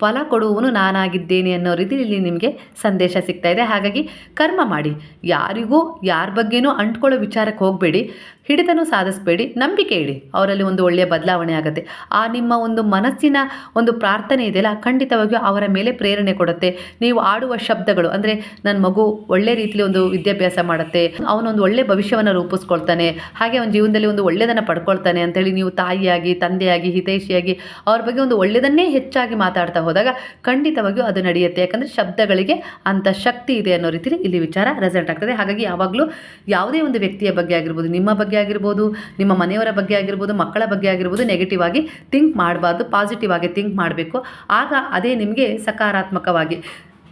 ಫಲ ಕೊಡುವನು ನಾನಾಗಿದ್ದೇನೆ ಅನ್ನೋ ರೀತಿಯಲ್ಲಿ ನಿಮಗೆ ಸಂದೇಶ ಸಿಗ್ತಾ ಇದೆ. ಹಾಗಾಗಿ ಕರ್ಮ ಮಾಡಿ. ಯಾರಿಗೂ ಯಾರ ಬಗ್ಗೆನೂ ಅಂಟ್ಕೊಳ್ಳೋ ವಿಚಾರಕ್ಕೆ ಹೋಗಬೇಡಿ. ಹಿಡಿತನೂ ಸಾಧಿಸಬೇಡಿ. ನಂಬಿಕೆ ಇಡಿ. ಅವರಲ್ಲಿ ಒಂದು ಒಳ್ಳೆಯ ಬದಲಾವಣೆ ಆಗುತ್ತೆ. ಆ ನಿಮ್ಮ ಒಂದು ಮನಸ್ಸಿನ ಒಂದು ಪ್ರಾರ್ಥನೆ ಇದೆಯಲ್ಲ ಖಂಡಿತವಾಗಿಯೂ ಅವರ ಮೇಲೆ ಪ್ರೇರಣೆ ಕೊಡುತ್ತೆ. ನೀವು ಆಡುವ ಶಬ್ದಗಳು, ಅಂದರೆ ನನ್ನ ಮಗು ಒಳ್ಳೆ ರೀತಿಯಲ್ಲಿ ಒಂದು ವಿದ್ಯಾಭ್ಯಾಸ ಮಾಡುತ್ತೆ. ಅವನೊಂದು ಒಳ್ಳೆ ಭವಿಷ್ಯವನ್ನು ರೂಪಿಸ್ಕೊಳ್ತಾನೆ. ಹಾಗೆ ಅವನ ಜೀವನದಲ್ಲಿ ಒಂದು ಒಳ್ಳೆಯದನ್ನು ಪಡ್ಕೊಳ್ತಾನೆ ಅಂತೇಳಿ ನೀವು ತಾಯಿಯಾಗಿ, ತಂದೆಯಾಗಿ, ಹಿತೈಷಿಯಾಗಿ ಅವ್ರ ಬಗ್ಗೆ ಒಂದು ಒಳ್ಳೆಯದನ್ನೇ ಹೆಚ್ಚಾಗಿ ಮಾತಾಡ್ತಾ ಹೋದಾಗ ಖಂಡಿತವಾಗಿಯೂ ಅದು ನಡೆಯುತ್ತೆ. ಯಾಕಂದರೆ ಶಬ್ದಗಳಿಗೆ ಅಂಥ ಶಕ್ತಿ ಇದೆ ಅನ್ನೋ ರೀತಿಯಲ್ಲಿ ಇಲ್ಲಿ ವಿಚಾರ ರೆಸಲ್ಟ್ ಆಗ್ತದೆ. ಹಾಗಾಗಿ ಯಾವಾಗಲೂ ಯಾವುದೇ ಒಂದು ವ್ಯಕ್ತಿಯ ಬಗ್ಗೆ ಆಗಿರ್ಬೋದು, ನಿಮ್ಮ ಬಗ್ಗೆ ಆಗಿರ್ಬೋದು, ನಿಮ್ಮ ಮನೆಯವರ ಬಗ್ಗೆ ಆಗಿರ್ಬೋದು, ಮಕ್ಕಳ ಬಗ್ಗೆ ಆಗಿರ್ಬೋದು ನೆಗೆಟಿವ್ ಆಗಿ ಥಿಂಕ್ ಮಾಡಬಾರ್ದು ಪಾಸಿಟಿವ್ ಆಗಿ ಥಿಂಕ್ ಮಾಡಬೇಕು. ಆಗ ಅದೇ ನಿಮಗೆ ಸಕಾರಾತ್ಮಕವಾಗಿ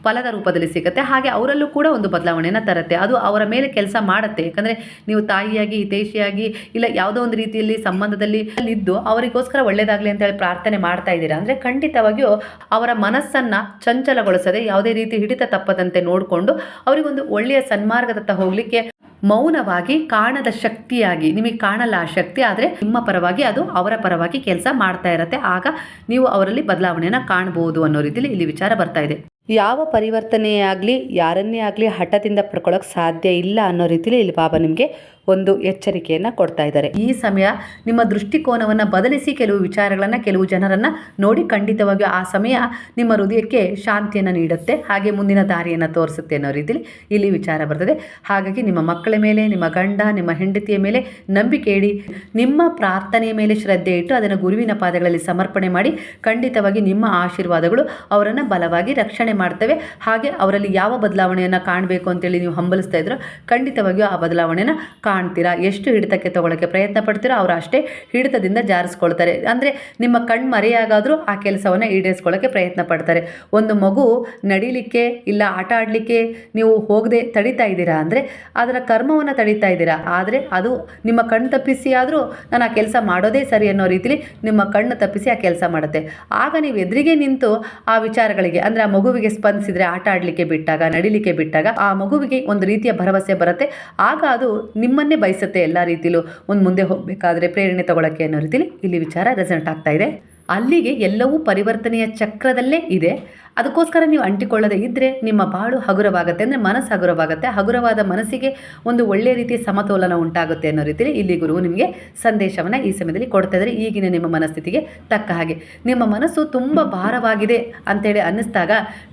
ಫಲದ ರೂಪದಲ್ಲಿ ಸಿಗುತ್ತೆ. ಹಾಗೆ ಅವರಲ್ಲೂ ಕೂಡ ಒಂದು ಬದಲಾವಣೆಯನ್ನು ತರುತ್ತೆ. ಅದು ಅವರ ಮೇಲೆ ಕೆಲಸ ಮಾಡುತ್ತೆ. ಯಾಕಂದರೆ ನೀವು ತಾಯಿಯಾಗಿ, ಹಿತೈಷಿಯಾಗಿ ಇಲ್ಲ ಯಾವುದೋ ಒಂದು ರೀತಿಯಲ್ಲಿ ಸಂಬಂಧದಲ್ಲಿ ಇದ್ದು ಅವರಿಗೋಸ್ಕರ ಒಳ್ಳೆಯದಾಗಲಿ ಅಂತೇಳಿ ಪ್ರಾರ್ಥನೆ ಮಾಡ್ತಾ ಇದ್ದೀರಾ ಅಂದರೆ ಖಂಡಿತವಾಗಿಯೂ ಅವರ ಮನಸ್ಸನ್ನು ಚಂಚಲಗೊಳಿಸದೆ ಯಾವುದೇ ರೀತಿ ಹಿಡಿತ ತಪ್ಪದಂತೆ ನೋಡಿಕೊಂಡು ಅವರಿಗೊಂದು ಒಳ್ಳೆಯ ಸನ್ಮಾರ್ಗದತ್ತ ಹೋಗಲಿಕ್ಕೆ ಮೌನವಾಗಿ ಕಾಣದ ಶಕ್ತಿಯಾಗಿ. ನಿಮಗೆ ಕಾಣಲ್ಲ ಆ ಶಕ್ತಿ, ಆದರೆ ನಿಮ್ಮ ಪರವಾಗಿ ಅದು ಅವರ ಪರವಾಗಿ ಕೆಲಸ ಮಾಡ್ತಾ ಇರತ್ತೆ. ಆಗ ನೀವು ಅವರಲ್ಲಿ ಬದಲಾವಣೆಯನ್ನು ಕಾಣಬಹುದು ಅನ್ನೋ ರೀತಿಯಲ್ಲಿ ಇಲ್ಲಿ ವಿಚಾರ ಬರ್ತಾ ಇದೆ. ಯಾವ ಪರಿವರ್ತನೆಯೇ ಆಗಲಿ, ಯಾರನ್ನೇ ಆಗಲಿ ಹಠದಿಂದ ಪಡ್ಕೊಳ್ಳೋಕೆ ಸಾಧ್ಯ ಇಲ್ಲ ಅನ್ನೋ ರೀತಿಲಿ ಇಲ್ಲಿ ಬಾಬಾ ನಿಮಗೆ ಒಂದು ಎಚ್ಚರಿಕೆಯನ್ನು ಕೊಡ್ತಾ ಇದ್ದಾರೆ. ಈ ಸಮಯ ನಿಮ್ಮ ದೃಷ್ಟಿಕೋನವನ್ನು ಬದಲಿಸಿ ಕೆಲವು ವಿಚಾರಗಳನ್ನು ಕೆಲವು ಜನರನ್ನು ನೋಡಿ ಖಂಡಿತವಾಗಿಯೂ ಆ ಸಮಯ ನಿಮ್ಮ ಹೃದಯಕ್ಕೆ ಶಾಂತಿಯನ್ನು ನೀಡುತ್ತೆ. ಹಾಗೆ ಮುಂದಿನ ದಾರಿಯನ್ನು ತೋರಿಸುತ್ತೆ ಅನ್ನೋ ರೀತಿಲಿ ಇಲ್ಲಿ ವಿಚಾರ ಬರ್ತದೆ. ಹಾಗಾಗಿ ನಿಮ್ಮ ಮಕ್ಕಳ ಮೇಲೆ, ನಿಮ್ಮ ಗಂಡ, ನಿಮ್ಮ ಹೆಂಡತಿಯ ಮೇಲೆ ನಂಬಿಕೆ ಇಡಿ. ನಿಮ್ಮ ಪ್ರಾರ್ಥನೆಯ ಮೇಲೆ ಶ್ರದ್ಧೆ ಇಟ್ಟು ಅದನ್ನು ಗುರುವಿನ ಪಾದಗಳಲ್ಲಿ ಸಮರ್ಪಣೆ ಮಾಡಿ ಖಂಡಿತವಾಗಿ ನಿಮ್ಮ ಆಶೀರ್ವಾದಗಳು ಅವರನ್ನು ಬಲವಾಗಿ ರಕ್ಷಣೆ ಮಾಡ್ತವೆ. ಹಾಗೆ ಅವರಲ್ಲಿ ಯಾವ ಬದಲಾವಣೆಯನ್ನು ಕಾಣಬೇಕು ಅಂತೇಳಿ ನೀವು ಹಂಬಲಿಸ್ತಾ ಇದ್ರೋ ಖಂಡಿತವಾಗಿಯೂ ಆ ಬದಲಾವಣೆನ ಕಾಣ್ತೀರಾ. ಎಷ್ಟು ಹಿಡಿತಕ್ಕೆ ತಗೊಳ್ಳೋಕ್ಕೆ ಪ್ರಯತ್ನ ಪಡ್ತೀರೋ ಅವರು ಅಷ್ಟೇ ಹಿಡಿತದಿಂದ ಜಾರಿಸ್ಕೊಳ್ತಾರೆ. ಅಂದರೆ ನಿಮ್ಮ ಕಣ್ಣು ಮರೆಯಾಗಾದರೂ ಆ ಕೆಲಸವನ್ನು ಈಡೇರಿಸ್ಕೊಳ್ಳೋಕ್ಕೆ ಪ್ರಯತ್ನ ಪಡ್ತಾರೆ. ಒಂದು ಮಗು ನಡಿಲಿಕ್ಕೆ ಇಲ್ಲ ಆಟ ಆಡಲಿಕ್ಕೆ ನೀವು ಹೋಗದೆ ತಡಿತಾ ಇದ್ದೀರಾ ಅಂದರೆ ಅದರ ಕರ್ಮವನ್ನು ತಡಿತಾ ಇದ್ದೀರಾ. ಆದರೆ ಅದು ನಿಮ್ಮ ಕಣ್ಣು ತಪ್ಪಿಸಿ ಆದರೂ ನಾನು ಆ ಕೆಲಸ ಮಾಡೋದೇ ಸರಿ ಅನ್ನೋ ರೀತಿಲಿ ನಿಮ್ಮ ಕಣ್ಣು ತಪ್ಪಿಸಿ ಆ ಕೆಲಸ ಮಾಡುತ್ತೆ. ಆಗ ನೀವು ಎದುರಿಗೆ ನಿಂತು ಆ ವಿಚಾರಗಳಿಗೆ ಅಂದರೆ ಆ ಮಗುವಿಗೆ ಸ್ಪಂದಿಸಿದರೆ ಆಟ ಆಡಲಿಕ್ಕೆ ಬಿಟ್ಟಾಗ, ನಡಿಲಿಕ್ಕೆ ಬಿಟ್ಟಾಗ ಆ ಮಗುವಿಗೆ ಒಂದು ರೀತಿಯ ಭರವಸೆ ಬರುತ್ತೆ. ಆಗ ಅದು ನಿಮ್ಮನ್ನೇ ಬಯಸುತ್ತೆ ಎಲ್ಲ ರೀತಿಲೂ. ಒಂದು ಮುಂದೆ ಹೋಗಬೇಕಾದ್ರೆ ಪ್ರೇರಣೆ ತಗೊಳ್ಳೋಕ್ಕೆ ಅನ್ನೋ ರೀತಿಲಿ ಇಲ್ಲಿ ವಿಚಾರ ರೆಸಲ್ಟ್ ಆಗ್ತಾ ಇದೆ. ಅಲ್ಲಿಗೆ ಎಲ್ಲವೂ ಪರಿವರ್ತನೆಯ ಚಕ್ರದಲ್ಲೇ ಇದೆ. ಅದಕ್ಕೋಸ್ಕರ ನೀವು ಅಂಟಿಕೊಳ್ಳದೆ ಇದ್ದರೆ ನಿಮ್ಮ ಬಾಳು ಹಗುರವಾಗುತ್ತೆ ಅಂದರೆ ಮನಸ್ಸು ಹಗುರವಾಗುತ್ತೆ. ಹಗುರವಾದ ಮನಸ್ಸಿಗೆ ಒಂದು ಒಳ್ಳೆಯ ರೀತಿಯ ಸಮತೋಲನ ಉಂಟಾಗುತ್ತೆ ಅನ್ನೋ ರೀತಿಯಲ್ಲಿ ಇಲ್ಲಿ ಗುರು ನಿಮಗೆ ಸಂದೇಶವನ್ನು ಈ ಸಮಯದಲ್ಲಿ ಕೊಡ್ತಾ ಇದ್ದಾರೆ. ಈಗಿನ ನಿಮ್ಮ ಮನಸ್ಥಿತಿಗೆ ತಕ್ಕ ಹಾಗೆ. ನಿಮ್ಮ ಮನಸ್ಸು ತುಂಬ ಭಾರವಾಗಿದೆ ಅಂತೇಳಿ ಅನ್ನಿಸ್ದಾಗ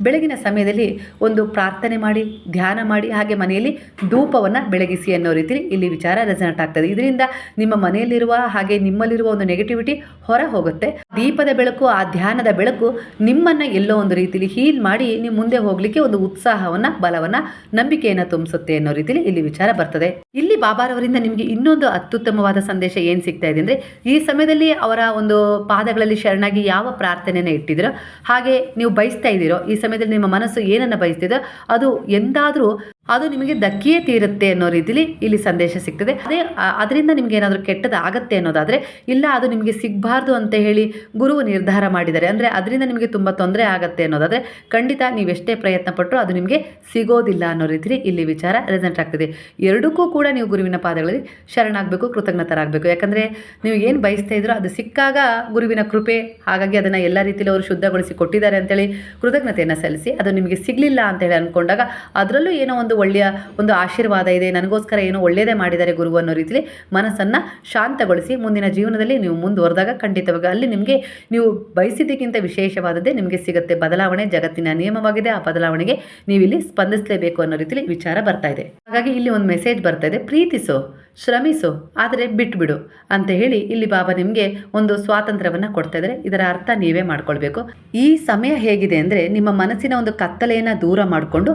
ಬೆಳಗಿನ ಸಮಯದಲ್ಲಿ ಒಂದು ಪ್ರಾರ್ಥನೆ ಮಾಡಿ, ಧ್ಯಾನ ಮಾಡಿ, ಹಾಗೆ ಮನೆಯಲ್ಲಿ ಧೂಪವನ್ನು ಬೆಳಗಿಸಿ ಅನ್ನೋ ರೀತಿಯಲ್ಲಿ ಇಲ್ಲಿ ವಿಚಾರ ರೆಸನೆಟ್ ಆಗ್ತದೆ. ಇದರಿಂದ ನಿಮ್ಮ ಮನೆಯಲ್ಲಿರುವ ಹಾಗೆ ನಿಮ್ಮಲ್ಲಿರುವ ಒಂದು ನೆಗೆಟಿವಿಟಿ ಹೊರ ಹೋಗುತ್ತೆ. ದೀಪದ ಬೆಳಕು, ಆ ಧ್ಯಾನದ ಬೆಳಕು ನಿಮ್ಮನ್ನು ಎಲ್ಲೋ ಒಂದು ರೀತಿಲಿ ಹೀಲ್ ಮಾಡಿ ನೀವು ಮುಂದೆ ಹೋಗಲಿಕ್ಕೆ ಒಂದು ಉತ್ಸಾಹವನ್ನು, ಬಲವನ್ನು, ನಂಬಿಕೆಯನ್ನು ತುಂಬಿಸುತ್ತೆ ಅನ್ನೋ ರೀತಿಲಿ ಇಲ್ಲಿ ವಿಚಾರ ಬರ್ತದೆ. ಇಲ್ಲಿ ಬಾಬಾರವರಿಂದ ನಿಮಗೆ ಇನ್ನೊಂದು ಅತ್ಯುತ್ತಮವಾದ ಸಂದೇಶ ಏನು ಸಿಗ್ತಾ ಇದೆ ಅಂದರೆ, ಈ ಸಮಯದಲ್ಲಿ ಅವರ ಒಂದು ಪಾದಗಳಲ್ಲಿ ಶರಣಾಗಿ ಯಾವ ಪ್ರಾರ್ಥನೆಯನ್ನು ಇಟ್ಟಿದ್ದೀರೋ, ಹಾಗೆ ನೀವು ಬಯಸ್ತಾ ಇದ್ದೀರೋ, ಈ ಸಮಯದಲ್ಲಿ ನಿಮ್ಮ ಮನಸ್ಸು ಏನನ್ನು ಬಯಸ್ತಿದೋ, ಅದು ಎಂದಾದರೂ ಅದು ನಿಮಗೆ ದಕ್ಕಿಯೇ ತೀರುತ್ತೆ ಅನ್ನೋ ರೀತಿಲಿ ಇಲ್ಲಿ ಸಂದೇಶ ಸಿಗ್ತದೆ. ಅದೇ ಅದರಿಂದ ನಿಮಗೆ ಏನಾದರೂ ಕೆಟ್ಟದ ಆಗತ್ತೆ ಅನ್ನೋದಾದರೆ, ಇಲ್ಲ ಅದು ನಿಮಗೆ ಸಿಗಬಾರ್ದು ಅಂತ ಹೇಳಿ ಗುರುವು ನಿರ್ಧಾರ ಮಾಡಿದ್ದಾರೆ. ಅಂದರೆ ಅದರಿಂದ ನಿಮಗೆ ತುಂಬ ತೊಂದರೆ ಆಗತ್ತೆ ಅನ್ನೋದಾದರೆ, ಖಂಡಿತ ನೀವೆಷ್ಟೇ ಪ್ರಯತ್ನ ಪಟ್ಟರು ಅದು ನಿಮಗೆ ಸಿಗೋದಿಲ್ಲ ಅನ್ನೋ ರೀತಿಲಿ ಇಲ್ಲಿ ವಿಚಾರ ರೆಸೆಂಟ್ ಆಗ್ತದೆ. ಎರಡಕ್ಕೂ ಕೂಡ ನೀವು ಗುರುವಿನ ಪಾದಗಳಲ್ಲಿ ಶರಣಾಗಬೇಕು, ಕೃತಜ್ಞತರಾಗಬೇಕು. ಯಾಕಂದರೆ ನೀವು ಏನು ಬಯಸ್ತಾ ಇದ್ರೋ ಅದು ಸಿಕ್ಕಾಗ ಗುರುವಿನ ಕೃಪೆ, ಹಾಗಾಗಿ ಅದನ್ನು ಎಲ್ಲ ರೀತಿಯಲ್ಲಿ ಅವರು ಶುದ್ಧಗೊಳಿಸಿ ಕೊಟ್ಟಿದ್ದಾರೆ ಅಂತೇಳಿ ಕೃತಜ್ಞತೆಯನ್ನು ಸಲ್ಲಿಸಿ, ಅದು ನಿಮಗೆ ಸಿಗಲಿಲ್ಲ ಅಂತೇಳಿ ಅಂದ್ಕೊಂಡಾಗ, ಅದರಲ್ಲೂ ಏನೋ ಒಂದು ಒಳ್ಳೆಯ ಒಂದು ಆಶೀರ್ವಾದ ಇದೆ, ನನಗೋಸ್ಕರ ಏನೋ ಒಳ್ಳೆಯದೇ ಮಾಡಿದ್ದಾರೆ ಗುರು ಅನ್ನೋ ರೀತಿಲಿ ಮನಸ್ಸನ್ನು ಶಾಂತಗೊಳಿಸಿ ಮುಂದಿನ ಜೀವನದಲ್ಲಿ ನೀವು ಮುಂದುವರೆದಾಗ ಖಂಡಿತವಾಗ ಅಲ್ಲಿ ನಿಮಗೆ ನೀವು ಬಯಸಿದ್ದಕ್ಕಿಂತ ವಿಶೇಷವಾದದ್ದೇ ನಿಮಗೆ ಸಿಗುತ್ತೆ. ಬದಲಾವಣೆ ಜಗತ್ತಿನ ನಿಯಮವಾಗಿದೆ, ಆ ಬದಲಾವಣೆಗೆ ನೀವಿಲ್ಲಿ ಸ್ಪಂದಿಸಲೇಬೇಕು ಅನ್ನೋ ರೀತಿಲಿ ವಿಚಾರ ಬರ್ತಾ ಇದೆ. ಹಾಗಾಗಿ ಇಲ್ಲಿ ಒಂದು ಮೆಸೇಜ್ ಬರ್ತಾ ಇದೆ, ಪ್ರೀತಿಸು, ಶ್ರಮಿಸು, ಆದರೆ ಬಿಟ್ಬಿಡು ಅಂತ ಹೇಳಿ ಇಲ್ಲಿ ಬಾಬಾ ನಿಮಗೆ ಒಂದು ಸ್ವಾತಂತ್ರ್ಯವನ್ನು ಕೊಡ್ತಾ ಇದ್ದಾರೆ. ಇದರ ಅರ್ಥ ನೀವೇ ಮಾಡ್ಕೊಳ್ಬೇಕು. ಈ ಸಮಯ ಹೇಗಿದೆ ಅಂದರೆ ನಿಮ್ಮ ಮನಸ್ಸಿನ ಒಂದು ಕತ್ತಲೆಯನ್ನು ದೂರ ಮಾಡಿಕೊಂಡು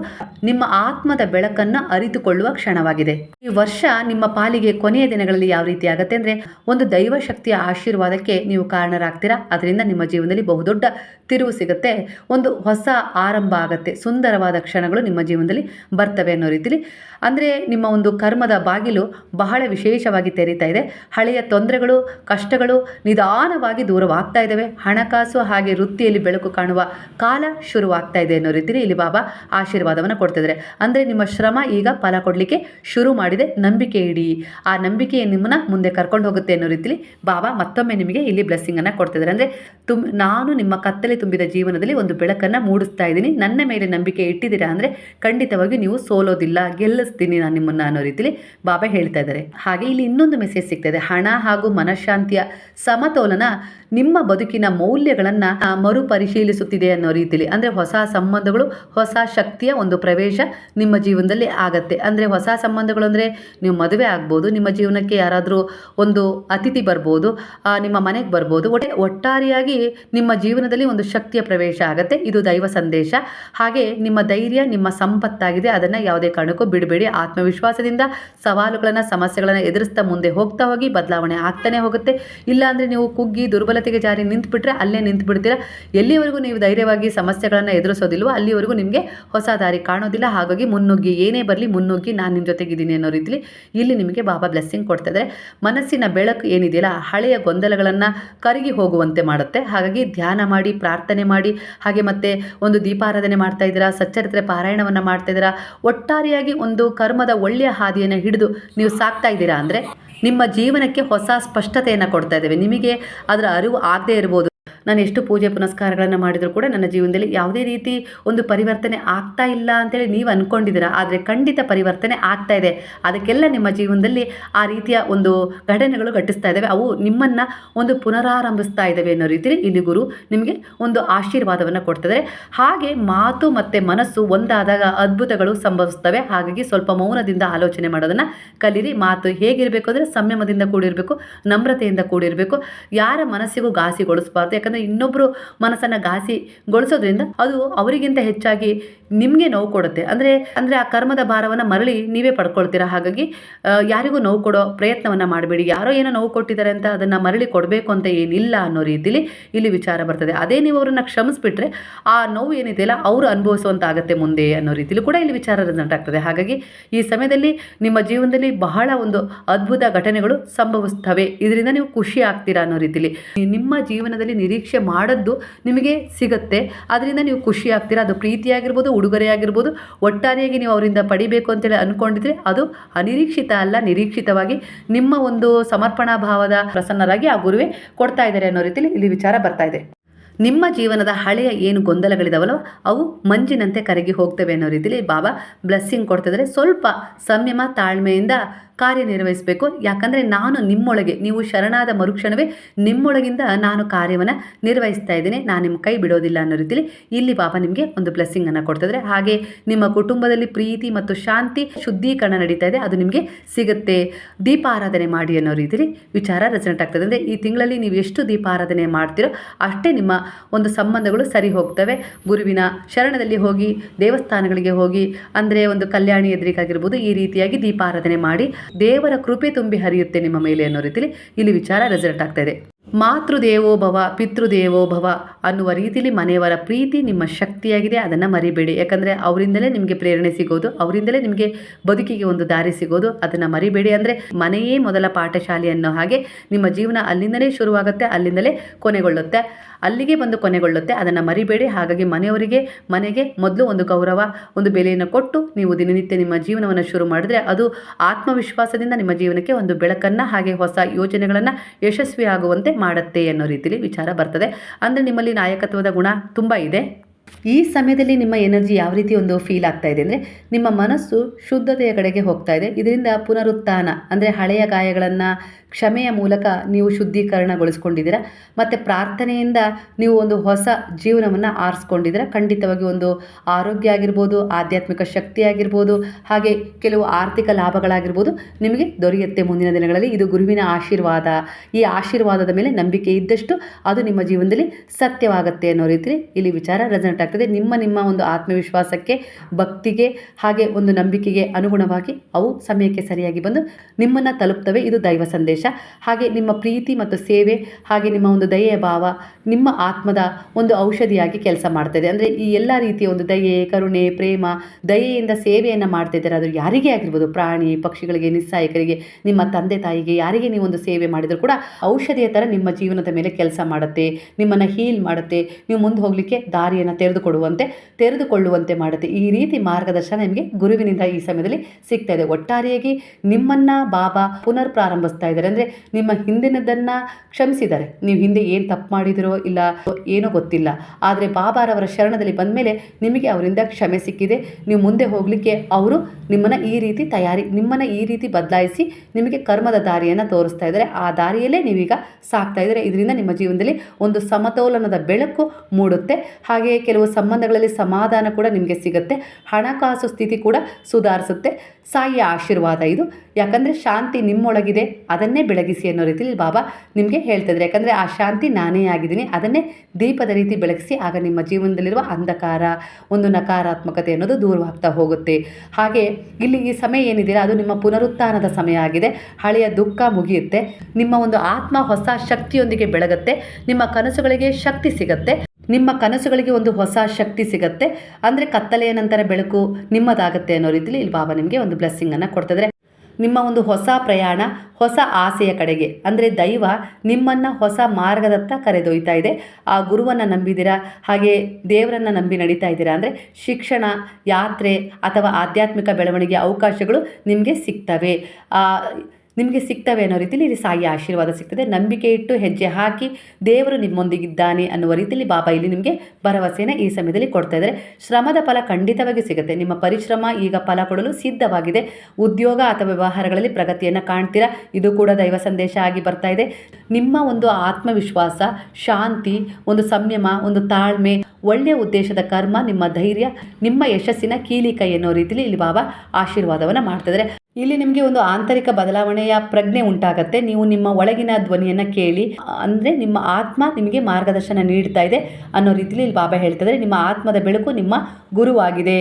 ನಿಮ್ಮ ಆತ್ಮದ ಬೆಳಕನ್ನು ಅರಿತುಕೊಳ್ಳುವ ಕ್ಷಣವಾಗಿದೆ. ಈ ವರ್ಷ ನಿಮ್ಮ ಪಾಲಿಗೆ ಕೊನೆಯ ದಿನಗಳಲ್ಲಿ ಯಾವ ರೀತಿ ಆಗುತ್ತೆ ಅಂದರೆ ಒಂದು ದೈವ ಶಕ್ತಿಯ ಆಶೀರ್ವಾದಕ್ಕೆ ನೀವು ಕಾರಣರಾಗ್ತೀರಾ? ಅದರಿಂದ ನಿಮ್ಮ ಜೀವನದಲ್ಲಿ ಬಹುದೊಡ್ಡ ತಿರುವು ಸಿಗುತ್ತೆ. ಒಂದು ಹೊಸ ಆರಂಭ ಆಗುತ್ತೆ. ಸುಂದರವಾದ ಕ್ಷಣಗಳು ನಿಮ್ಮ ಜೀವನದಲ್ಲಿ ಬರ್ತವೆ ಅನ್ನೋ ರೀತಿಲಿ. ಅಂದರೆ ನಿಮ್ಮ ಒಂದು ಕರ್ಮದ ಬಾಗಿಲು ಬಹಳ ವಿಶೇಷವಾಗಿ ತೆರೀತಾ ಇದೆ. ಹಳೆಯ ತೊಂದರೆಗಳು, ಕಷ್ಟಗಳು ನಿಧಾನವಾಗಿ ದೂರವಾಗ್ತಾ ಇದ್ದಾವೆ ಹಣಕಾಸು ಹಾಗೆ ವೃತ್ತಿಯಲ್ಲಿ ಬೆಳಕು ಕಾಣುವ ಕಾಲ ಶುರುವಾಗ್ತಾ ಇದೆ ಅನ್ನೋ ರೀತಿಲಿ ಇಲ್ಲಿ ಬಾಬಾ ಆಶೀರ್ವಾದವನ್ನು ಕೊಡ್ತಿದ್ದಾರೆ ಅಂದರೆ ನಿಮ್ಮ ಶ್ರಮ ಈಗ ಫಲ ಕೊಡಲಿಕ್ಕೆ ಶುರು ಮಾಡಿದೆ. ನಂಬಿಕೆ ಇಡಿ. ಆ ನಂಬಿಕೆ ನಿಮ್ಮನ್ನ ಮುಂದೆ ಕರ್ಕೊಂಡು ಹೋಗುತ್ತೆ ಅನ್ನೋ ರೀತಿಲಿ ಬಾಬಾ ಮತ್ತೊಮ್ಮೆ ನಿಮಗೆ ಇಲ್ಲಿ ಬ್ಲೆಸ್ಸಿಂಗನ್ನು ಕೊಡ್ತಿದ್ದಾರೆ ಅಂದರೆ ತುಮ್, ನಾನು ನಿಮ್ಮ ಕತ್ತಲೆ ತುಂಬಿದ ಜೀವನದಲ್ಲಿ ಒಂದು ಬೆಳಕನ್ನು ಮೂಡಿಸ್ತಾ ಇದ್ದೀನಿ. ನನ್ನ ಮೇಲೆ ನಂಬಿಕೆ ಇಟ್ಟಿದ್ದೀರಾ ಅಂದರೆ ಖಂಡಿತವಾಗಿ ನೀವು ಸೋಲೋದಿಲ್ಲ, ಗೆಲ್ಲಿಸ್ತೀನಿ ನಾನು ನಿಮ್ಮನ್ನು ಅನ್ನೋ ರೀತಿಲಿ ಬಾಬಾ ಹೇಳ್ತಾ ಇದ್ದಾರೆ. ಹಾಗೆ ಇಲ್ಲಿ ಇನ್ನೊಂದು ಮೆಸೇಜ್ ಸಿಗ್ತದೆ ಹಣ ಹಾಗೂ ಮನಃಶಾಂತಿಯ ಸಮತೋಲನ ನಿಮ್ಮ ಬದುಕಿನ ಮೌಲ್ಯಗಳನ್ನು ಮರುಪರಿಶೀಲಿಸುತ್ತಿದೆ ಅನ್ನೋ ರೀತಿಲಿ. ಅಂದರೆ ಹೊಸ ಸಂಬಂಧಗಳು, ಹೊಸ ಶಕ್ತಿಯ ಒಂದು ಪ್ರವೇಶ ನಿಮ್ಮ ಜೀವನದಲ್ಲಿ ಆಗತ್ತೆ. ಅಂದರೆ ಹೊಸ ಸಂಬಂಧಗಳು ಅಂದರೆ ನೀವು ಮದುವೆ ಆಗ್ಬೋದು, ನಿಮ್ಮ ಜೀವನಕ್ಕೆ ಯಾರಾದರೂ ಒಂದು ಅತಿಥಿ ಬರ್ಬೋದು ನಿಮ್ಮ ಮನೆಗೆ ಬರ್ಬೋದು. ಒಟ್ಟೆ ಒಟ್ಟಾರೆಯಾಗಿ ನಿಮ್ಮ ಜೀವನದಲ್ಲಿ ಒಂದು ಶಕ್ತಿಯ ಪ್ರವೇಶ ಆಗುತ್ತೆ. ಇದು ದೈವ ಸಂದೇಶ. ಹಾಗೆ ನಿಮ್ಮ ಧೈರ್ಯ, ನಿಮ್ಮ ಸಂಪತ್ತಾಗಿದೆ. ಅದನ್ನು ಯಾವುದೇ ಕಾರಣಕ್ಕೂ ಬಿಡಬೇಡಿ. ಆತ್ಮವಿಶ್ವಾಸದಿಂದ ಸವಾಲುಗಳನ್ನು, ಸಮಸ್ಯೆಗಳನ್ನು ಎದುರಿಸ್ತಾ ಮುಂದೆ ಹೋಗ್ತಾ ಹೋಗಿ ಬದಲಾವಣೆ ಆಗ್ತಾನೆ ಹೋಗುತ್ತೆ. ಇಲ್ಲಾಂದರೆ ನೀವು ಕುಗ್ಗಿ, ದುರ್ಬಲತೆಗೆ ಜಾರಿ ನಿಂತುಬಿಟ್ರೆ ಅಲ್ಲೇ ನಿಂತು ಬಿಡ್ತೀರಾ ಎಲ್ಲಿವರೆಗೂ ನೀವು ಧೈರ್ಯವಾಗಿ ಸಮಸ್ಯೆಗಳನ್ನು ಎದುರಿಸೋದಿಲ್ವೋ ಅಲ್ಲಿವರೆಗೂ ನಿಮಗೆ ಹೊಸ ದಾರಿ ಕಾಣೋದಿಲ್ಲ. ಹಾಗಾಗಿ ಮುನ್ನುಗ್ಗಿ, ಏನೇ ಬರಲಿ ಮುನ್ನುಗ್ಗಿ ನಾನು ನಿಮ್ಮ ಜೊತೆಗಿದ್ದೀನಿ ಅನ್ನೋ ರೀತಿಲಿ ಇಲ್ಲಿ ನಿಮಗೆ ಬಾಬಾ ಬ್ಲೆಸ್ಸಿಂಗ್ ಕೊಡ್ತಾ ಇದ್ದಾರೆ ಮನಸ್ಸಿನ ಬೆಳಕು ಏನಿದೆಯಲ್ಲ, ಹಳೆಯ ಗೊಂದಲಗಳನ್ನು ಕರಗಿ ಹೋಗುವಂತೆ ಮಾಡುತ್ತೆ. ಹಾಗಾಗಿ ಧ್ಯಾನ ಮಾಡಿ, ಪ್ರಾರ್ಥನೆ ಮಾಡಿ, ಹಾಗೆ ಮತ್ತೆ ಒಂದು ದೀಪಾರಾಧನೆ ಮಾಡ್ತಾ ಇದ್ದೀರಾ, ಸಚ್ಚರಿತ್ರೆ ಪಾರಾಯಣವನ್ನು ಮಾಡ್ತಾ ಇದ್ದೀರಾ, ಒಟ್ಟಾರೆಯಾಗಿ ಒಂದು ಕರ್ಮದ ಒಳ್ಳೆಯ ಹಾದಿಯನ್ನು ಹಿಡಿದು ನೀವು ಸಾಕ್ತಾ ಇದ್ದೀರಾ ಅಂದರೆ ನಿಮ್ಮ ಜೀವನಕ್ಕೆ ಹೊಸ ಸ್ಪಷ್ಟತೆಯನ್ನು ಕೊಡ್ತಾ ಇದ್ದೇವೆ. ನಿಮಗೆ ಅದರ ಅರಿವು ಆಗದೇ ಇರ್ಬೋದು. ನಾನು ಎಷ್ಟು ಪೂಜೆ ಪುನಸ್ಕಾರಗಳನ್ನು ಮಾಡಿದರೂ ಕೂಡ ನನ್ನ ಜೀವನದಲ್ಲಿ ಯಾವುದೇ ರೀತಿ ಒಂದು ಪರಿವರ್ತನೆ ಆಗ್ತಾ ಇಲ್ಲ ಅಂತೇಳಿ ನೀವು ಅಂದ್ಕೊಂಡಿದ್ದೀರಾ ಆದರೆ ಖಂಡಿತ ಪರಿವರ್ತನೆ ಆಗ್ತಾ ಇದೆ. ಅದಕ್ಕೆಲ್ಲ ನಿಮ್ಮ ಜೀವನದಲ್ಲಿ ಆ ರೀತಿಯ ಒಂದು ಘಟನೆಗಳು ಘಟಿಸ್ತಾ ಇದ್ದಾವೆ. ಅವು ನಿಮ್ಮನ್ನು ಒಂದು ಪುನರಾರಂಭಿಸ್ತಾ ಇದ್ದಾವೆ ಅನ್ನೋ ರೀತಿಯಲ್ಲಿ ಇಲ್ಲಿ ಗುರು ನಿಮಗೆ ಒಂದು ಆಶೀರ್ವಾದವನ್ನು ಕೊಡ್ತಿದ್ದಾರೆ. ಹಾಗೆ ಮಾತು ಮತ್ತು ಮನಸ್ಸು ಒಂದಾದಾಗ ಅದ್ಭುತಗಳು ಸಂಭವಿಸ್ತವೆ. ಹಾಗಾಗಿ ಸ್ವಲ್ಪ ಮೌನದಿಂದ ಆಲೋಚನೆ ಮಾಡೋದನ್ನು ಕಲೀರಿ. ಮಾತು ಹೇಗಿರಬೇಕು ಅಂದರೆ ಸಂಯಮದಿಂದ ಕೂಡಿರಬೇಕು, ನಮ್ರತೆಯಿಂದ ಕೂಡಿರಬೇಕು. ಯಾರ ಮನಸ್ಸಿಗೂ ಘಾಸಿಗೊಳಿಸಬಾರ್ದು. ಯಾಕಂದರೆ ಇನ್ನೊಬ್ಬರು ಮನಸ್ಸನ್ನು ಘಾಸಿಗೊಳಿಸೋದ್ರಿಂದ ಅದು ಅವರಿಗಿಂತ ಹೆಚ್ಚಾಗಿ ನಿಮಗೆ ನೋವು ಕೊಡುತ್ತೆ. ಅಂದರೆ ಅಂದರೆ ಆ ಕರ್ಮದ ಭಾರವನ್ನು ಮರಳಿ ನೀವೇ ಪಡ್ಕೊಳ್ತೀರಾ? ಹಾಗಾಗಿ ಯಾರಿಗೂ ನೋವು ಕೊಡೋ ಪ್ರಯತ್ನವನ್ನು ಮಾಡಬೇಡಿ. ಯಾರೋ ಏನೋ ನೋವು ಕೊಟ್ಟಿದ್ದಾರೆ ಅಂತ ಅದನ್ನು ಮರಳಿ ಕೊಡಬೇಕು ಅಂತ ಏನಿಲ್ಲ ಅನ್ನೋ ರೀತಿಲಿ ಇಲ್ಲಿ ವಿಚಾರ ಬರ್ತದೆ. ಅದೇ ನೀವು ಅವರನ್ನು ಕ್ಷಮಿಸ್ಬಿಟ್ರೆ ಆ ನೋವು ಏನಿದೆಯಲ್ಲ ಅವರು ಅನುಭವಿಸುವಂತಾಗತ್ತೆ ಮುಂದೆ ಅನ್ನೋ ರೀತಿಲಿ ಕೂಡ ಇಲ್ಲಿ ವಿಚಾರ ರೆಸಲ್ಟ್ ಆಗ್ತದೆ ಹಾಗಾಗಿ, ಈ ಸಮಯದಲ್ಲಿ ನಿಮ್ಮ ಜೀವನದಲ್ಲಿ ಬಹಳ ಒಂದು ಅದ್ಭುತ ಘಟನೆಗಳು ಸಂಭವಿಸ್ತವೆ. ಇದರಿಂದ ನೀವು ಖುಷಿ ಆಗ್ತೀರಾ ಅನ್ನೋ ರೀತಿಲಿ. ನಿಮ್ಮ ಜೀವನದಲ್ಲಿ ನಿರೀಕ್ಷೆ ಮಾಡದ್ದು ನಿಮಗೆ ಸಿಗುತ್ತೆ. ಅದರಿಂದ ನೀವು ಖುಷಿ ಆಗ್ತೀರಾ? ಅದು ಪ್ರೀತಿಯಾಗಿರ್ಬೋದು ಉಡುಗೊರೆ ಆಗಿರ್ಬೋದು ಒಟ್ಟಾರೆಯಾಗಿ ನೀವು ಅವರಿಂದ ಪಡಿಬೇಕು ಅಂತೇಳಿ ಅಂದ್ಕೊಂಡಿದ್ರೆ ಅದು ಅನಿರೀಕ್ಷಿತ ಅಲ್ಲ, ನಿರೀಕ್ಷಿತವಾಗಿ ನಿಮ್ಮ ಒಂದು ಸಮರ್ಪಣಾ ಭಾವದ ಪ್ರಸನ್ನರಾಗಿ ಆ ಗುರುವೇ ಕೊಡ್ತಾ ಇದ್ದಾರೆ ಅನ್ನೋ ರೀತಿಯಲ್ಲಿ ಇಲ್ಲಿ ವಿಚಾರ ಬರ್ತಾ ಇದೆ. ನಿಮ್ಮ ಜೀವನದ ಹಳೆಯ ಏನು ಗೊಂದಲಗಳಿದಾವಲ್ಲ ಅವು ಮಂಜಿನಂತೆ ಕರಗಿ ಹೋಗ್ತವೆ ಅನ್ನೋ ರೀತಿಯಲ್ಲಿ ಬಾಬಾ ಬ್ಲೆಸ್ಸಿಂಗ್ ಕೊಡ್ತಿದ್ದಾರೆ. ಸ್ವಲ್ಪ ಸಂಯಮ ತಾಳ್ಮೆಯಿಂದ ಕಾರ್ಯನಿರ್ವಹಿಸಬೇಕು. ಯಾಕಂದರೆ ನಾನು ನಿಮ್ಮೊಳಗೆ, ನೀವು ಶರಣಾದ ಮರುಕ್ಷಣವೇ ನಿಮ್ಮೊಳಗಿಂದ ನಾನು ಕಾರ್ಯವನ್ನು ನಿರ್ವಹಿಸ್ತಾ ಇದ್ದೀನಿ. ನಾನು ನಿಮ್ಮ ಕೈ ಬಿಡೋದಿಲ್ಲ ಅನ್ನೋ ರೀತಿಲಿ ಇಲ್ಲಿ ಬಾಬಾ ನಿಮಗೆ ಒಂದು ಬ್ಲೆಸ್ಸಿಂಗನ್ನು ಕೊಡ್ತಿದ್ರೆ. ಹಾಗೆ ನಿಮ್ಮ ಕುಟುಂಬದಲ್ಲಿ ಪ್ರೀತಿ ಮತ್ತು ಶಾಂತಿ, ಶುದ್ಧೀಕರಣ ನಡೀತಾ ಇದೆ. ಅದು ನಿಮಗೆ ಸಿಗುತ್ತೆ. ದೀಪಾರಾಧನೆ ಮಾಡಿ ಅನ್ನೋ ರೀತಿಲಿ ವಿಚಾರ ರೆಸನೆಂಟ್ ಆಗ್ತದೆ. ಅಂದರೆ ಈ ತಿಂಗಳಲ್ಲಿ ನೀವು ಎಷ್ಟು ದೀಪಾರಾಧನೆ ಮಾಡ್ತೀರೋ ಅಷ್ಟೇ ನಿಮ್ಮ ಒಂದು ಸಂಬಂಧಗಳು ಸರಿ ಹೋಗ್ತವೆ. ಗುರುವಿನ ಶರಣದಲ್ಲಿ ಹೋಗಿ, ದೇವಸ್ಥಾನಗಳಿಗೆ ಹೋಗಿ, ಅಂದರೆ ಒಂದು ಕಲ್ಯಾಣಿ ಎದುರಿಗಾಗಿರ್ಬೋದು ಈ ರೀತಿಯಾಗಿ ದೀಪಾರಾಧನೆ ಮಾಡಿ ದೇವರ ಕೃಪೆ ತುಂಬಿ ಹರಿಯುತ್ತೆ ನಿಮ್ಮ ಮೇಲೆ ಅನ್ನೋ ರೀತಿಲಿ ಇಲ್ಲಿ ವಿಚಾರ ರೆಸಲ್ಟ್ ಆಗ್ತಾ ಇದೆ. ಮಾತೃದೇವೋಭವ ಪಿತೃದೇವೋ ಭವ ಅನ್ನುವ ರೀತಿಲಿ ಮನೆಯವರ ಪ್ರೀತಿ ನಿಮ್ಮ ಶಕ್ತಿಯಾಗಿದೆ, ಅದನ್ನು ಮರಿಬೇಡಿ. ಯಾಕಂದರೆ ಅವರಿಂದಲೇ ನಿಮಗೆ ಪ್ರೇರಣೆ ಸಿಗೋದು, ಅವರಿಂದಲೇ ನಿಮಗೆ ಬದುಕಿಗೆ ಒಂದು ದಾರಿ ಸಿಗೋದು, ಅದನ್ನು ಮರಿಬೇಡಿ ಅಂದರೆ ಮನೆಯೇ ಮೊದಲ ಪಾಠಶಾಲೆ ಅನ್ನೋ ಹಾಗೆ ನಿಮ್ಮ ಜೀವನ ಅಲ್ಲಿಂದಲೇ ಶುರುವಾಗುತ್ತೆ, ಅಲ್ಲಿಂದಲೇ ಕೊನೆಗೊಳ್ಳುತ್ತೆ. ಅಲ್ಲಿಗೆ ಬಂದು ಕೊನೆಗೊಳ್ಳುತ್ತೆ. ಅದನ್ನು ಮರಿಬೇಡಿ. ಹಾಗಾಗಿ ಮನೆಯವರಿಗೆ, ಮನೆಗೆ ಮೊದಲು ಒಂದು ಗೌರವ, ಒಂದು ಬೆಲೆಯನ್ನು ಕೊಟ್ಟು ನೀವು ದಿನನಿತ್ಯ ನಿಮ್ಮ ಜೀವನವನ್ನು ಶುರು ಮಾಡಿದ್ರೆ ಅದು ಆತ್ಮವಿಶ್ವಾಸದಿಂದ ನಿಮ್ಮ ಜೀವನಕ್ಕೆ ಒಂದು ಬೆಳಕನ್ನು ಹಾಗೆ ಹೊಸ ಯೋಜನೆಗಳನ್ನು ಯಶಸ್ವಿ ಆಗುವಂತೆ ಮಾಡುತ್ತೆ ಅನ್ನೋ ರೀತಿಯಲ್ಲಿ ವಿಚಾರ ಬರ್ತದೆ. ಅಂದರೆ ನಿಮ್ಮಲ್ಲಿ ನಾಯಕತ್ವದ ಗುಣ ತುಂಬ ಇದೆ. ಈ ಸಮಯದಲ್ಲಿ ನಿಮ್ಮ ಎನರ್ಜಿ ಯಾವ ರೀತಿ ಒಂದು ಫೀಲ್ ಆಗ್ತಾ ಇದೆ ಅಂದರೆ ನಿಮ್ಮ ಮನಸ್ಸು ಶುದ್ಧತೆಯ ಕಡೆಗೆ ಹೋಗ್ತಾ ಇದೆ. ಇದರಿಂದ ಪುನರುತ್ಥಾನ, ಅಂದರೆ ಹಳೆಯ ಗಾಯಗಳನ್ನು ಕ್ಷಮೆಯ ಮೂಲಕ ನೀವು ಶುದ್ಧೀಕರಣಗೊಳಿಸ್ಕೊಂಡಿದ್ದೀರ. ಮತ್ತು ಪ್ರಾರ್ಥನೆಯಿಂದ ನೀವು ಒಂದು ಹೊಸ ಜೀವನವನ್ನು ಆರಿಸ್ಕೊಂಡಿದ್ದೀರ. ಖಂಡಿತವಾಗಿ ಒಂದು ಆರೋಗ್ಯ ಆಗಿರ್ಬೋದು, ಆಧ್ಯಾತ್ಮಿಕ ಶಕ್ತಿ ಆಗಿರ್ಬೋದು, ಹಾಗೆ ಕೆಲವು ಆರ್ಥಿಕ ಲಾಭಗಳಾಗಿರ್ಬೋದು ನಿಮಗೆ ದೊರೆಯುತ್ತೆ ಮುಂದಿನ ದಿನಗಳಲ್ಲಿ. ಇದು ಗುರುವಿನ ಆಶೀರ್ವಾದ. ಈ ಆಶೀರ್ವಾದದ ಮೇಲೆ ನಂಬಿಕೆ ಇದ್ದಷ್ಟು ಅದು ನಿಮ್ಮ ಜೀವನದಲ್ಲಿ ಸತ್ಯವಾಗುತ್ತೆ ಅನ್ನೋ ರೀತಿ ಇಲ್ಲಿ ವಿಚಾರ ರೆಸನೆಟ್ ಆಗ್ತದೆ. ನಿಮ್ಮ ನಿಮ್ಮ ಒಂದು ಆತ್ಮವಿಶ್ವಾಸಕ್ಕೆ, ಭಕ್ತಿಗೆ, ಹಾಗೆ ಒಂದು ನಂಬಿಕೆಗೆ ಅನುಗುಣವಾಗಿ ಅವು ಸಮಯಕ್ಕೆ ಸರಿಯಾಗಿ ಬಂದು ನಿಮ್ಮನ್ನು ತಲುಪ್ತವೆ. ಇದು ದೈವ ಸಂದೇಶ. ಹಾಗೆ ನಿಮ್ಮ ಪ್ರೀತಿ ಮತ್ತು ಸೇವೆ, ಹಾಗೆ ನಿಮ್ಮ ಒಂದು ದಯೆಯ ಭಾವ ನಿಮ್ಮ ಆತ್ಮದ ಒಂದು ಔಷಧಿಯಾಗಿ ಕೆಲಸ ಮಾಡ್ತದೆ. ಅಂದರೆ ಈ ಎಲ್ಲ ರೀತಿಯ ಒಂದು ದಯೆ, ಕರುಣೆ, ಪ್ರೇಮ, ದಯೆಯಿಂದ ಸೇವೆಯನ್ನು ಮಾಡ್ತಿದ್ದಾರೆ ಅದು ಯಾರಿಗೇ ಆಗಿರ್ಬೋದು? ಪ್ರಾಣಿ, ಪಕ್ಷಿಗಳಿಗೆ, ನಿಸ್ಸಾಯಕರಿಗೆ, ನಿಮ್ಮ ತಂದೆ, ತಾಯಿಗೆ ಯಾರಿಗೆ ನೀವು ಒಂದು ಸೇವೆ ಮಾಡಿದರೂ ಕೂಡ ಔಷಧಿಯ ಥರ ನಿಮ್ಮ ಜೀವನದ ಮೇಲೆ ಕೆಲಸ ಮಾಡುತ್ತೆ, ನಿಮ್ಮನ್ನು ಹೀಲ್ ಮಾಡುತ್ತೆ. ನೀವು ಮುಂದೆ ಹೋಗಲಿಕ್ಕೆ ದಾರಿಯನ್ನು ತೆರೆದುಕೊಡುವಂತೆ, ತೆರೆದುಕೊಳ್ಳುವಂತೆ ಮಾಡುತ್ತೆ. ಈ ರೀತಿ ಮಾರ್ಗದರ್ಶನ ನಿಮಗೆ ಗುರುವಿನಿಂದ ಈ ಸಮಯದಲ್ಲಿ ಸಿಗ್ತಾ ಇದೆ. ಒಟ್ಟಾರೆಯಾಗಿ ನಿಮ್ಮನ್ನು ಬಾಬಾ ಪುನರ್ ಪ್ರಾರಂಭಿಸ್ತಾ ಇದ್ದಾರೆ. ಅಂದರೆ ನಿಮ್ಮ ಹಿಂದಿನದನ್ನು ಕ್ಷಮಿಸಿದ್ದಾರೆ. ನೀವು ಹಿಂದೆ ಏನು ತಪ್ಪು ಮಾಡಿದಿರೋ ಇಲ್ಲ ಏನೋ ಗೊತ್ತಿಲ್ಲ. ಆದರೆ ಬಾಬಾರವರ ಶರಣದಲ್ಲಿ ಬಂದ ಮೇಲೆ ನಿಮಗೆ ಅವರಿಂದ ಕ್ಷಮೆ ಸಿಕ್ಕಿದೆ. ನೀವು ಮುಂದೆ ಹೋಗಲಿಕ್ಕೆ ಅವರು ನಿಮ್ಮನ್ನು ಈ ರೀತಿ ತಯಾರಿ, ನಿಮ್ಮನ್ನು ಈ ರೀತಿ ಬದಲಾಯಿಸಿ ನಿಮಗೆ ಕರ್ಮದ ದಾರಿಯನ್ನು ತೋರಿಸ್ತಾ ಇದ್ದಾರೆ. ಆ ದಾರಿಯಲ್ಲೇ ನೀವೀಗ ಸಾಕ್ತಾ ಇದ್ದಾರೆ. ಇದರಿಂದ ನಿಮ್ಮ ಜೀವನದಲ್ಲಿ ಒಂದು ಸಮತೋಲನದ ಬೆಳಕು ಮೂಡುತ್ತೆ. ಹಾಗೆಯೇ ಕೆಲವು ಸಂಬಂಧಗಳಲ್ಲಿ ಸಮಾಧಾನ ಕೂಡ ನಿಮಗೆ ಸಿಗುತ್ತೆ. ಹಣಕಾಸು ಸ್ಥಿತಿ ಕೂಡ ಸುಧಾರಿಸುತ್ತೆ. ಸಾಯಿಯ ಆಶೀರ್ವಾದ ಇದು. ಯಾಕಂದರೆ ಶಾಂತಿ ನಿಮ್ಮೊಳಗಿದೆ, ಅದನ್ನೇ ಬೆಳಗಿಸಿ ಅನ್ನೋ ರೀತಿಯಲ್ಲಿ ಬಾಬಾ ನಿಮಗೆ ಹೇಳ್ತಿದ್ದಾರೆ ಯಾಕಂದರೆ ಆ ಶಾಂತಿ ನಾನೇ ಆಗಿದ್ದೀನಿ, ಅದನ್ನೇ ದೀಪದ ರೀತಿ ಬೆಳಗಿಸಿ ಆಗ ನಿಮ್ಮ ಜೀವನದಲ್ಲಿರುವ ಅಂಧಕಾರ, ಒಂದು ನಕಾರಾತ್ಮಕತೆ ಅನ್ನೋದು ದೂರವಾಗ್ತಾ ಹೋಗುತ್ತೆ. ಹಾಗೆ ಇಲ್ಲಿ ಈ ಸಮಯ ಏನಿದೆಯಲ್ಲ, ಅದು ನಿಮ್ಮ ಪುನರುತ್ಥಾನದ ಸಮಯ ಆಗಿದೆ. ಹಳೆಯ ದುಃಖ ಮುಗಿಯುತ್ತೆ, ನಿಮ್ಮ ಒಂದು ಆತ್ಮ ಹೊಸ ಶಕ್ತಿಯೊಂದಿಗೆ ಬೆಳಗುತ್ತೆ, ನಿಮ್ಮ ಕನಸುಗಳಿಗೆ ಶಕ್ತಿ ಸಿಗತ್ತೆ, ನಿಮ್ಮ ಕನಸುಗಳಿಗೆ ಒಂದು ಹೊಸ ಶಕ್ತಿ ಸಿಗತ್ತೆ. ಅಂದರೆ ಕತ್ತಲೆಯ ನಂತರ ಬೆಳಕು ನಿಮ್ಮದಾಗತ್ತೆ ಅನ್ನೋ ರೀತಿಲಿ ಇಲ್ಲಿ ಬಾಬಾ ನಿಮಗೆ ಒಂದು ಬ್ಲೆಸ್ಸಿಂಗನ್ನು ಕೊಡ್ತಿದ್ರೆ. ನಿಮ್ಮ ಒಂದು ಹೊಸ ಪ್ರಯಾಣ, ಹೊಸ ಆಸೆಯ ಕಡೆಗೆ. ಅಂದರೆ ದೈವ ನಿಮ್ಮನ್ನು ಹೊಸ ಮಾರ್ಗದತ್ತ ಕರೆದೊಯ್ತಾ ಇದೆ. ಆ ಗುರುವನ್ನು ನಂಬಿದ್ದೀರಾ ಹಾಗೆ ದೇವರನ್ನು ನಂಬಿ ನಡೀತಾ ಇದ್ದೀರಾ? ಅಂದರೆ ಶಿಕ್ಷಣ, ಯಾತ್ರೆ ಅಥವಾ ಆಧ್ಯಾತ್ಮಿಕ ಬೆಳವಣಿಗೆ ಅವಕಾಶಗಳು ನಿಮಗೆ ಸಿಗ್ತವೆ. ನಿಮಗೆ ಸಿಗ್ತವೆ ಅನ್ನೋ ರೀತಿಯಲ್ಲಿ ಇಲ್ಲಿ ಸಾಯಿ ಆಶೀರ್ವಾದ ಸಿಗ್ತದೆ. ನಂಬಿಕೆ ಇಟ್ಟು ಹೆಜ್ಜೆ ಹಾಕಿ ದೇವರು ನಿಮ್ಮೊಂದಿಗಿದ್ದಾನೆ ಅನ್ನುವ ರೀತಿಯಲ್ಲಿ ಬಾಬಾ ಇಲ್ಲಿ ನಿಮಗೆ ಭರವಸೆಯನ್ನು ಈ ಸಮಯದಲ್ಲಿ ಕೊಡ್ತಾ ಇದ್ದಾರೆ. ಶ್ರಮದ ಫಲ ಖಂಡಿತವಾಗಿ ಸಿಗುತ್ತೆ. ನಿಮ್ಮ ಪರಿಶ್ರಮ ಈಗ ಫಲ ಕೊಡಲು ಸಿದ್ಧವಾಗಿದೆ. ಉದ್ಯೋಗ ಅಥವಾ ವ್ಯವಹಾರಗಳಲ್ಲಿ ಪ್ರಗತಿಯನ್ನು ಕಾಣ್ತೀರಾ? ಇದು ಕೂಡ ದೈವ ಸಂದೇಶ ಆಗಿ ಬರ್ತಾ ಇದೆ. ನಿಮ್ಮ ಒಂದು ಆತ್ಮವಿಶ್ವಾಸ, ಶಾಂತಿ, ಒಂದು ಸಂಯಮ, ಒಂದು ತಾಳ್ಮೆ, ಒಳ್ಳೆಯ ಉದ್ದೇಶದ ಕರ್ಮ, ನಿಮ್ಮ ಧೈರ್ಯ, ನಿಮ್ಮ ಯಶಸ್ಸಿನ ಕೀಲಿಕೈ ಅನ್ನೋ ರೀತಿಯಲ್ಲಿ ಇಲ್ಲಿ ಬಾಬಾ ಆಶೀರ್ವಾದವನ್ನು ಮಾಡ್ತಿದ್ದಾರೆ ಇಲ್ಲಿ ನಿಮಗೆ ಒಂದು ಆಂತರಿಕ ಬದಲಾವಣೆಯ ಪ್ರಜ್ಞೆ ಉಂಟಾಗತ್ತೆ. ನೀವು ನಿಮ್ಮ ಒಳಗಿನ ಧ್ವನಿಯನ್ನು ಕೇಳಿ, ಅಂದರೆ ನಿಮ್ಮ ಆತ್ಮ ನಿಮಗೆ ಮಾರ್ಗದರ್ಶನ ನೀಡ್ತಾ ಇದೆ ಅನ್ನೋ ರೀತಿಲಿ ಇಲ್ಲಿ ಬಾಬಾ ಹೇಳ್ತಿದ್ರೆ. ನಿಮ್ಮ ಆತ್ಮದ ಬೆಳಕು ನಿಮ್ಮ ಗುರುವಾಗಿದೆ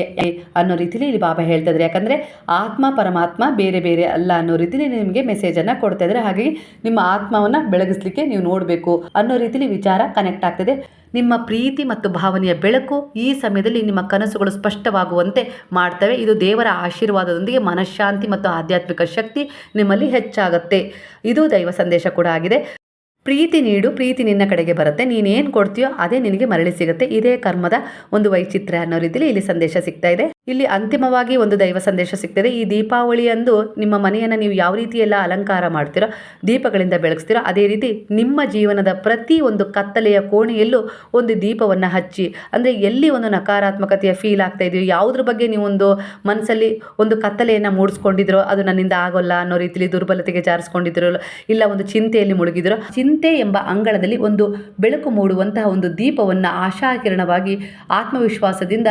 ಅನ್ನೋ ರೀತಿಲಿ ಇಲ್ಲಿ ಬಾಬಾ ಹೇಳ್ತಿದ್ರೆ. ಯಾಕಂದರೆ ಆತ್ಮ ಪರಮಾತ್ಮ ಬೇರೆ ಬೇರೆ ಅಲ್ಲ ಅನ್ನೋ ರೀತಿಲಿ ನಿಮಗೆ ಮೆಸೇಜನ್ನು ಕೊಡ್ತಾ ಇದ್ದಾರೆ ಹಾಗಾಗಿ ನಿಮ್ಮ ಆತ್ಮವನ್ನು ಬೆಳಗಿಸ್ಲಿಕ್ಕೆ ನೀವು ನೋಡಬೇಕು ಅನ್ನೋ ರೀತಿಲಿ ವಿಚಾರ ಕನೆಕ್ಟ್ ಆಗ್ತದೆ. ನಿಮ್ಮ ಪ್ರೀತಿ ಮತ್ತು ಭಾವನೆಯ ಬೆಳಕು ಈ ಸಮಯದಲ್ಲಿ ನಿಮ್ಮ ಕನಸುಗಳು ಸ್ಪಷ್ಟವಾಗುವಂತೆ ಮಾಡ್ತವೆ. ಇದು ದೇವರ ಆಶೀರ್ವಾದದೊಂದಿಗೆ ಮನಃಶಾಂತಿ ಮತ್ತು ಆಧ್ಯಾತ್ಮಿಕ ಶಕ್ತಿ ನಿಮ್ಮಲ್ಲಿ ಹೆಚ್ಚಾಗುತ್ತೆ. ಇದು ದೈವ ಸಂದೇಶ ಕೂಡ ಆಗಿದೆ. ಪ್ರೀತಿ ನೀಡು, ಪ್ರೀತಿ ನಿನ್ನ ಕಡೆಗೆ ಬರುತ್ತೆ. ನೀನೇನು ಕೊಡ್ತೀಯೋ ಅದೇ ನಿನಗೆ ಮರಳಿ ಸಿಗುತ್ತೆ. ಇದೇ ಕರ್ಮದ ಒಂದು ವೈಚಿತ್ರ್ಯ ಅನ್ನೋ ರೀತಿಯಲ್ಲಿ ಇಲ್ಲಿ ಸಂದೇಶ ಸಿಗ್ತಾ ಇದೆ. ಇಲ್ಲಿ ಅಂತಿಮವಾಗಿ ಒಂದು ದೈವ ಸಂದೇಶ ಸಿಗ್ತದೆ ಈ ದೀಪಾವಳಿಯಂದು ನಿಮ್ಮ ಮನೆಯನ್ನು ನೀವು ಯಾವ ರೀತಿ ಎಲ್ಲ ಅಲಂಕಾರ ಮಾಡ್ತೀರೋ, ದೀಪಗಳಿಂದ ಬೆಳಗಿಸ್ತೀರೋ, ಅದೇ ರೀತಿ ನಿಮ್ಮ ಜೀವನದ ಪ್ರತಿ ಒಂದು ಕತ್ತಲೆಯ ಕೋಣೆಯಲ್ಲೂ ಒಂದು ದೀಪವನ್ನು ಹಚ್ಚಿ, ಅಂದರೆ ಎಲ್ಲಿ ಒಂದು ನಕಾರಾತ್ಮಕತೆಯ ಫೀಲ್ ಆಗ್ತಾ ಇದೆಯೋ, ಯಾವುದ್ರ ಬಗ್ಗೆ ನೀವು ಒಂದು ಮನಸ್ಸಲ್ಲಿ ಒಂದು ಕತ್ತಲೆಯನ್ನು ಮೂಡಿಸ್ಕೊಂಡಿದ್ರೋ ಅದು ನನ್ನಿಂದ ಆಗೋಲ್ಲ ಅನ್ನೋ ರೀತಿಲಿ ದುರ್ಬಲತೆಗೆ ಜಾರಿಸ್ಕೊಂಡಿದ್ರೋ ಇಲ್ಲ ಒಂದು ಚಿಂತೆಯಲ್ಲಿ ಮುಳುಗಿದ್ರೋ ಚಿಂತೆ ಎಂಬ ಅಂಗಳದಲ್ಲಿ ಒಂದು ಬೆಳಕು ಮೂಡುವಂತಹ ಒಂದು ದೀಪವನ್ನು ಆಶಾಕಿರಣವಾಗಿ ಆತ್ಮವಿಶ್ವಾಸದಿಂದ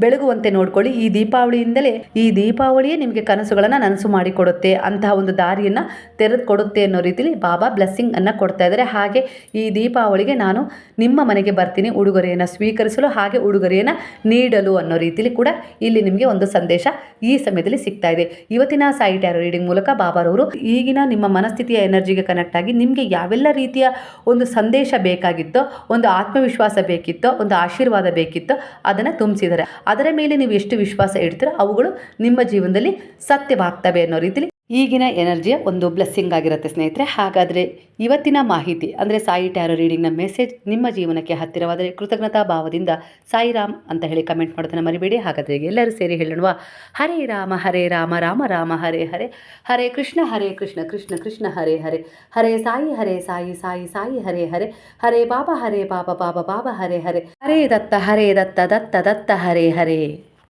ಬೆಳಗುವಂತೆ ನೋಡ್ಕೊಳ್ಳಿ. ಈ ದೀಪಾವಳಿಯಿಂದಲೇ ಈ ದೀಪಾವಳಿಯೇ ನಿಮಗೆ ಕನಸುಗಳನ್ನು ನನಸು ಮಾಡಿಕೊಡುತ್ತೆ. ಅಂತಹ ಒಂದು ದಾರಿಯನ್ನು ತೆರೆದು ಕೊಡುತ್ತೆ ಅನ್ನೋ ರೀತಿಲಿ ಬಾಬಾ ಬ್ಲೆಸ್ಸಿಂಗ್ ಅನ್ನು ಕೊಡ್ತಾ ಇದ್ದಾರೆ. ಹಾಗೆ ಈ ದೀಪಾವಳಿಗೆ ನಾನು ನಿಮ್ಮ ಮನೆಗೆ ಬರ್ತೀನಿ. ಉಡುಗೊರೆಯನ್ನು ಸ್ವೀಕರಿಸಲು, ಹಾಗೆ ಉಡುಗೊರೆಯನ್ನು ನೀಡಲು ಅನ್ನೋ ರೀತಿಲಿ ಕೂಡ ಇಲ್ಲಿ ನಿಮಗೆ ಒಂದು ಸಂದೇಶ ಈ ಸಮಯದಲ್ಲಿ ಸಿಗ್ತಾ ಇದೆ. ಇವತ್ತಿನ ಸಾಯಿ ಟ್ಯಾರೋ ರೀಡಿಂಗ್ ಮೂಲಕ ಬಾಬಾರವರು ಈಗಿನ ನಿಮ್ಮ ಮನಸ್ಥಿತಿಯ ಎನರ್ಜಿಗೆ ಕನೆಕ್ಟ್ ಆಗಿ ನಿಮಗೆ ಯಾವೆಲ್ಲ ರೀತಿಯ ಒಂದು ಸಂದೇಶ ಬೇಕಾಗಿತ್ತೋ, ಒಂದು ಆತ್ಮವಿಶ್ವಾಸ ಬೇಕಿತ್ತೋ, ಒಂದು ಆಶೀರ್ವಾದ ಬೇಕಿತ್ತೋ ಅದನ್ನು ತುಂಬಿಸಿದ್ದಾರೆ. ಅದರ ಮೇಲೆ ನೀವು ಎಷ್ಟು ವಿಶ್ವಾಸ ಇಡ್ತೀರೋ ಅವುಗಳು ನಿಮ್ಮ ಜೀವನದಲ್ಲಿ ಸತ್ಯವಾಗ್ತವೆ ಅನ್ನೋ ರೀತಿಲಿ ಈಗಿನ ಎನರ್ಜಿಯ ಒಂದು ಬ್ಲೆಸ್ಸಿಂಗ್ ಆಗಿರುತ್ತೆ ಸ್ನೇಹಿತರೆ. ಹಾಗಾದರೆ ಇವತ್ತಿನ ಮಾಹಿತಿ, ಅಂದರೆ ಸಾಯಿ ಟ್ಯಾರೋ ರೀಡಿಂಗ್ನ ಮೆಸೇಜ್ ನಿಮ್ಮ ಜೀವನಕ್ಕೆ ಹತ್ತಿರವಾದರೆ ಕೃತಜ್ಞತಾ ಭಾವದಿಂದ ಸಾಯಿರಾಮ್ ಅಂತ ಹೇಳಿ ಕಮೆಂಟ್ ಮಾಡೋದನ್ನು ಮರಿಬೇಡಿ. ಹಾಗಾದರೆ ಎಲ್ಲರೂ ಸೇರಿ ಹೇಳೋಣ ಹರೇ ರಾಮ ಹರೇ ರಾಮ ರಾಮ ರಾಮ, ಹರೇ ಹರೇ ಹರೇ ಕೃಷ್ಣ ಹರೇ ಕೃಷ್ಣ ಕೃಷ್ಣ ಕೃಷ್ಣ, ಹರೇ ಹರೇ ಹರೇ ಸಾಯಿ ಹರೇ ಸಾಯಿ ಸಾಯಿ ಸಾಯಿ, ಹರೇ ಹರೇ ಹರೇ ಬಾಬಾ ಹರೇ ಬಾಬಾ ಬಾಬಾ ಬಾಬಾ, ಹರೇ ಹರೇ ಹರೇ ದತ್ತ ಹರೇ ದತ್ತ ದತ್ತ ದತ್ತ, ಹರೇ ಹರೇ.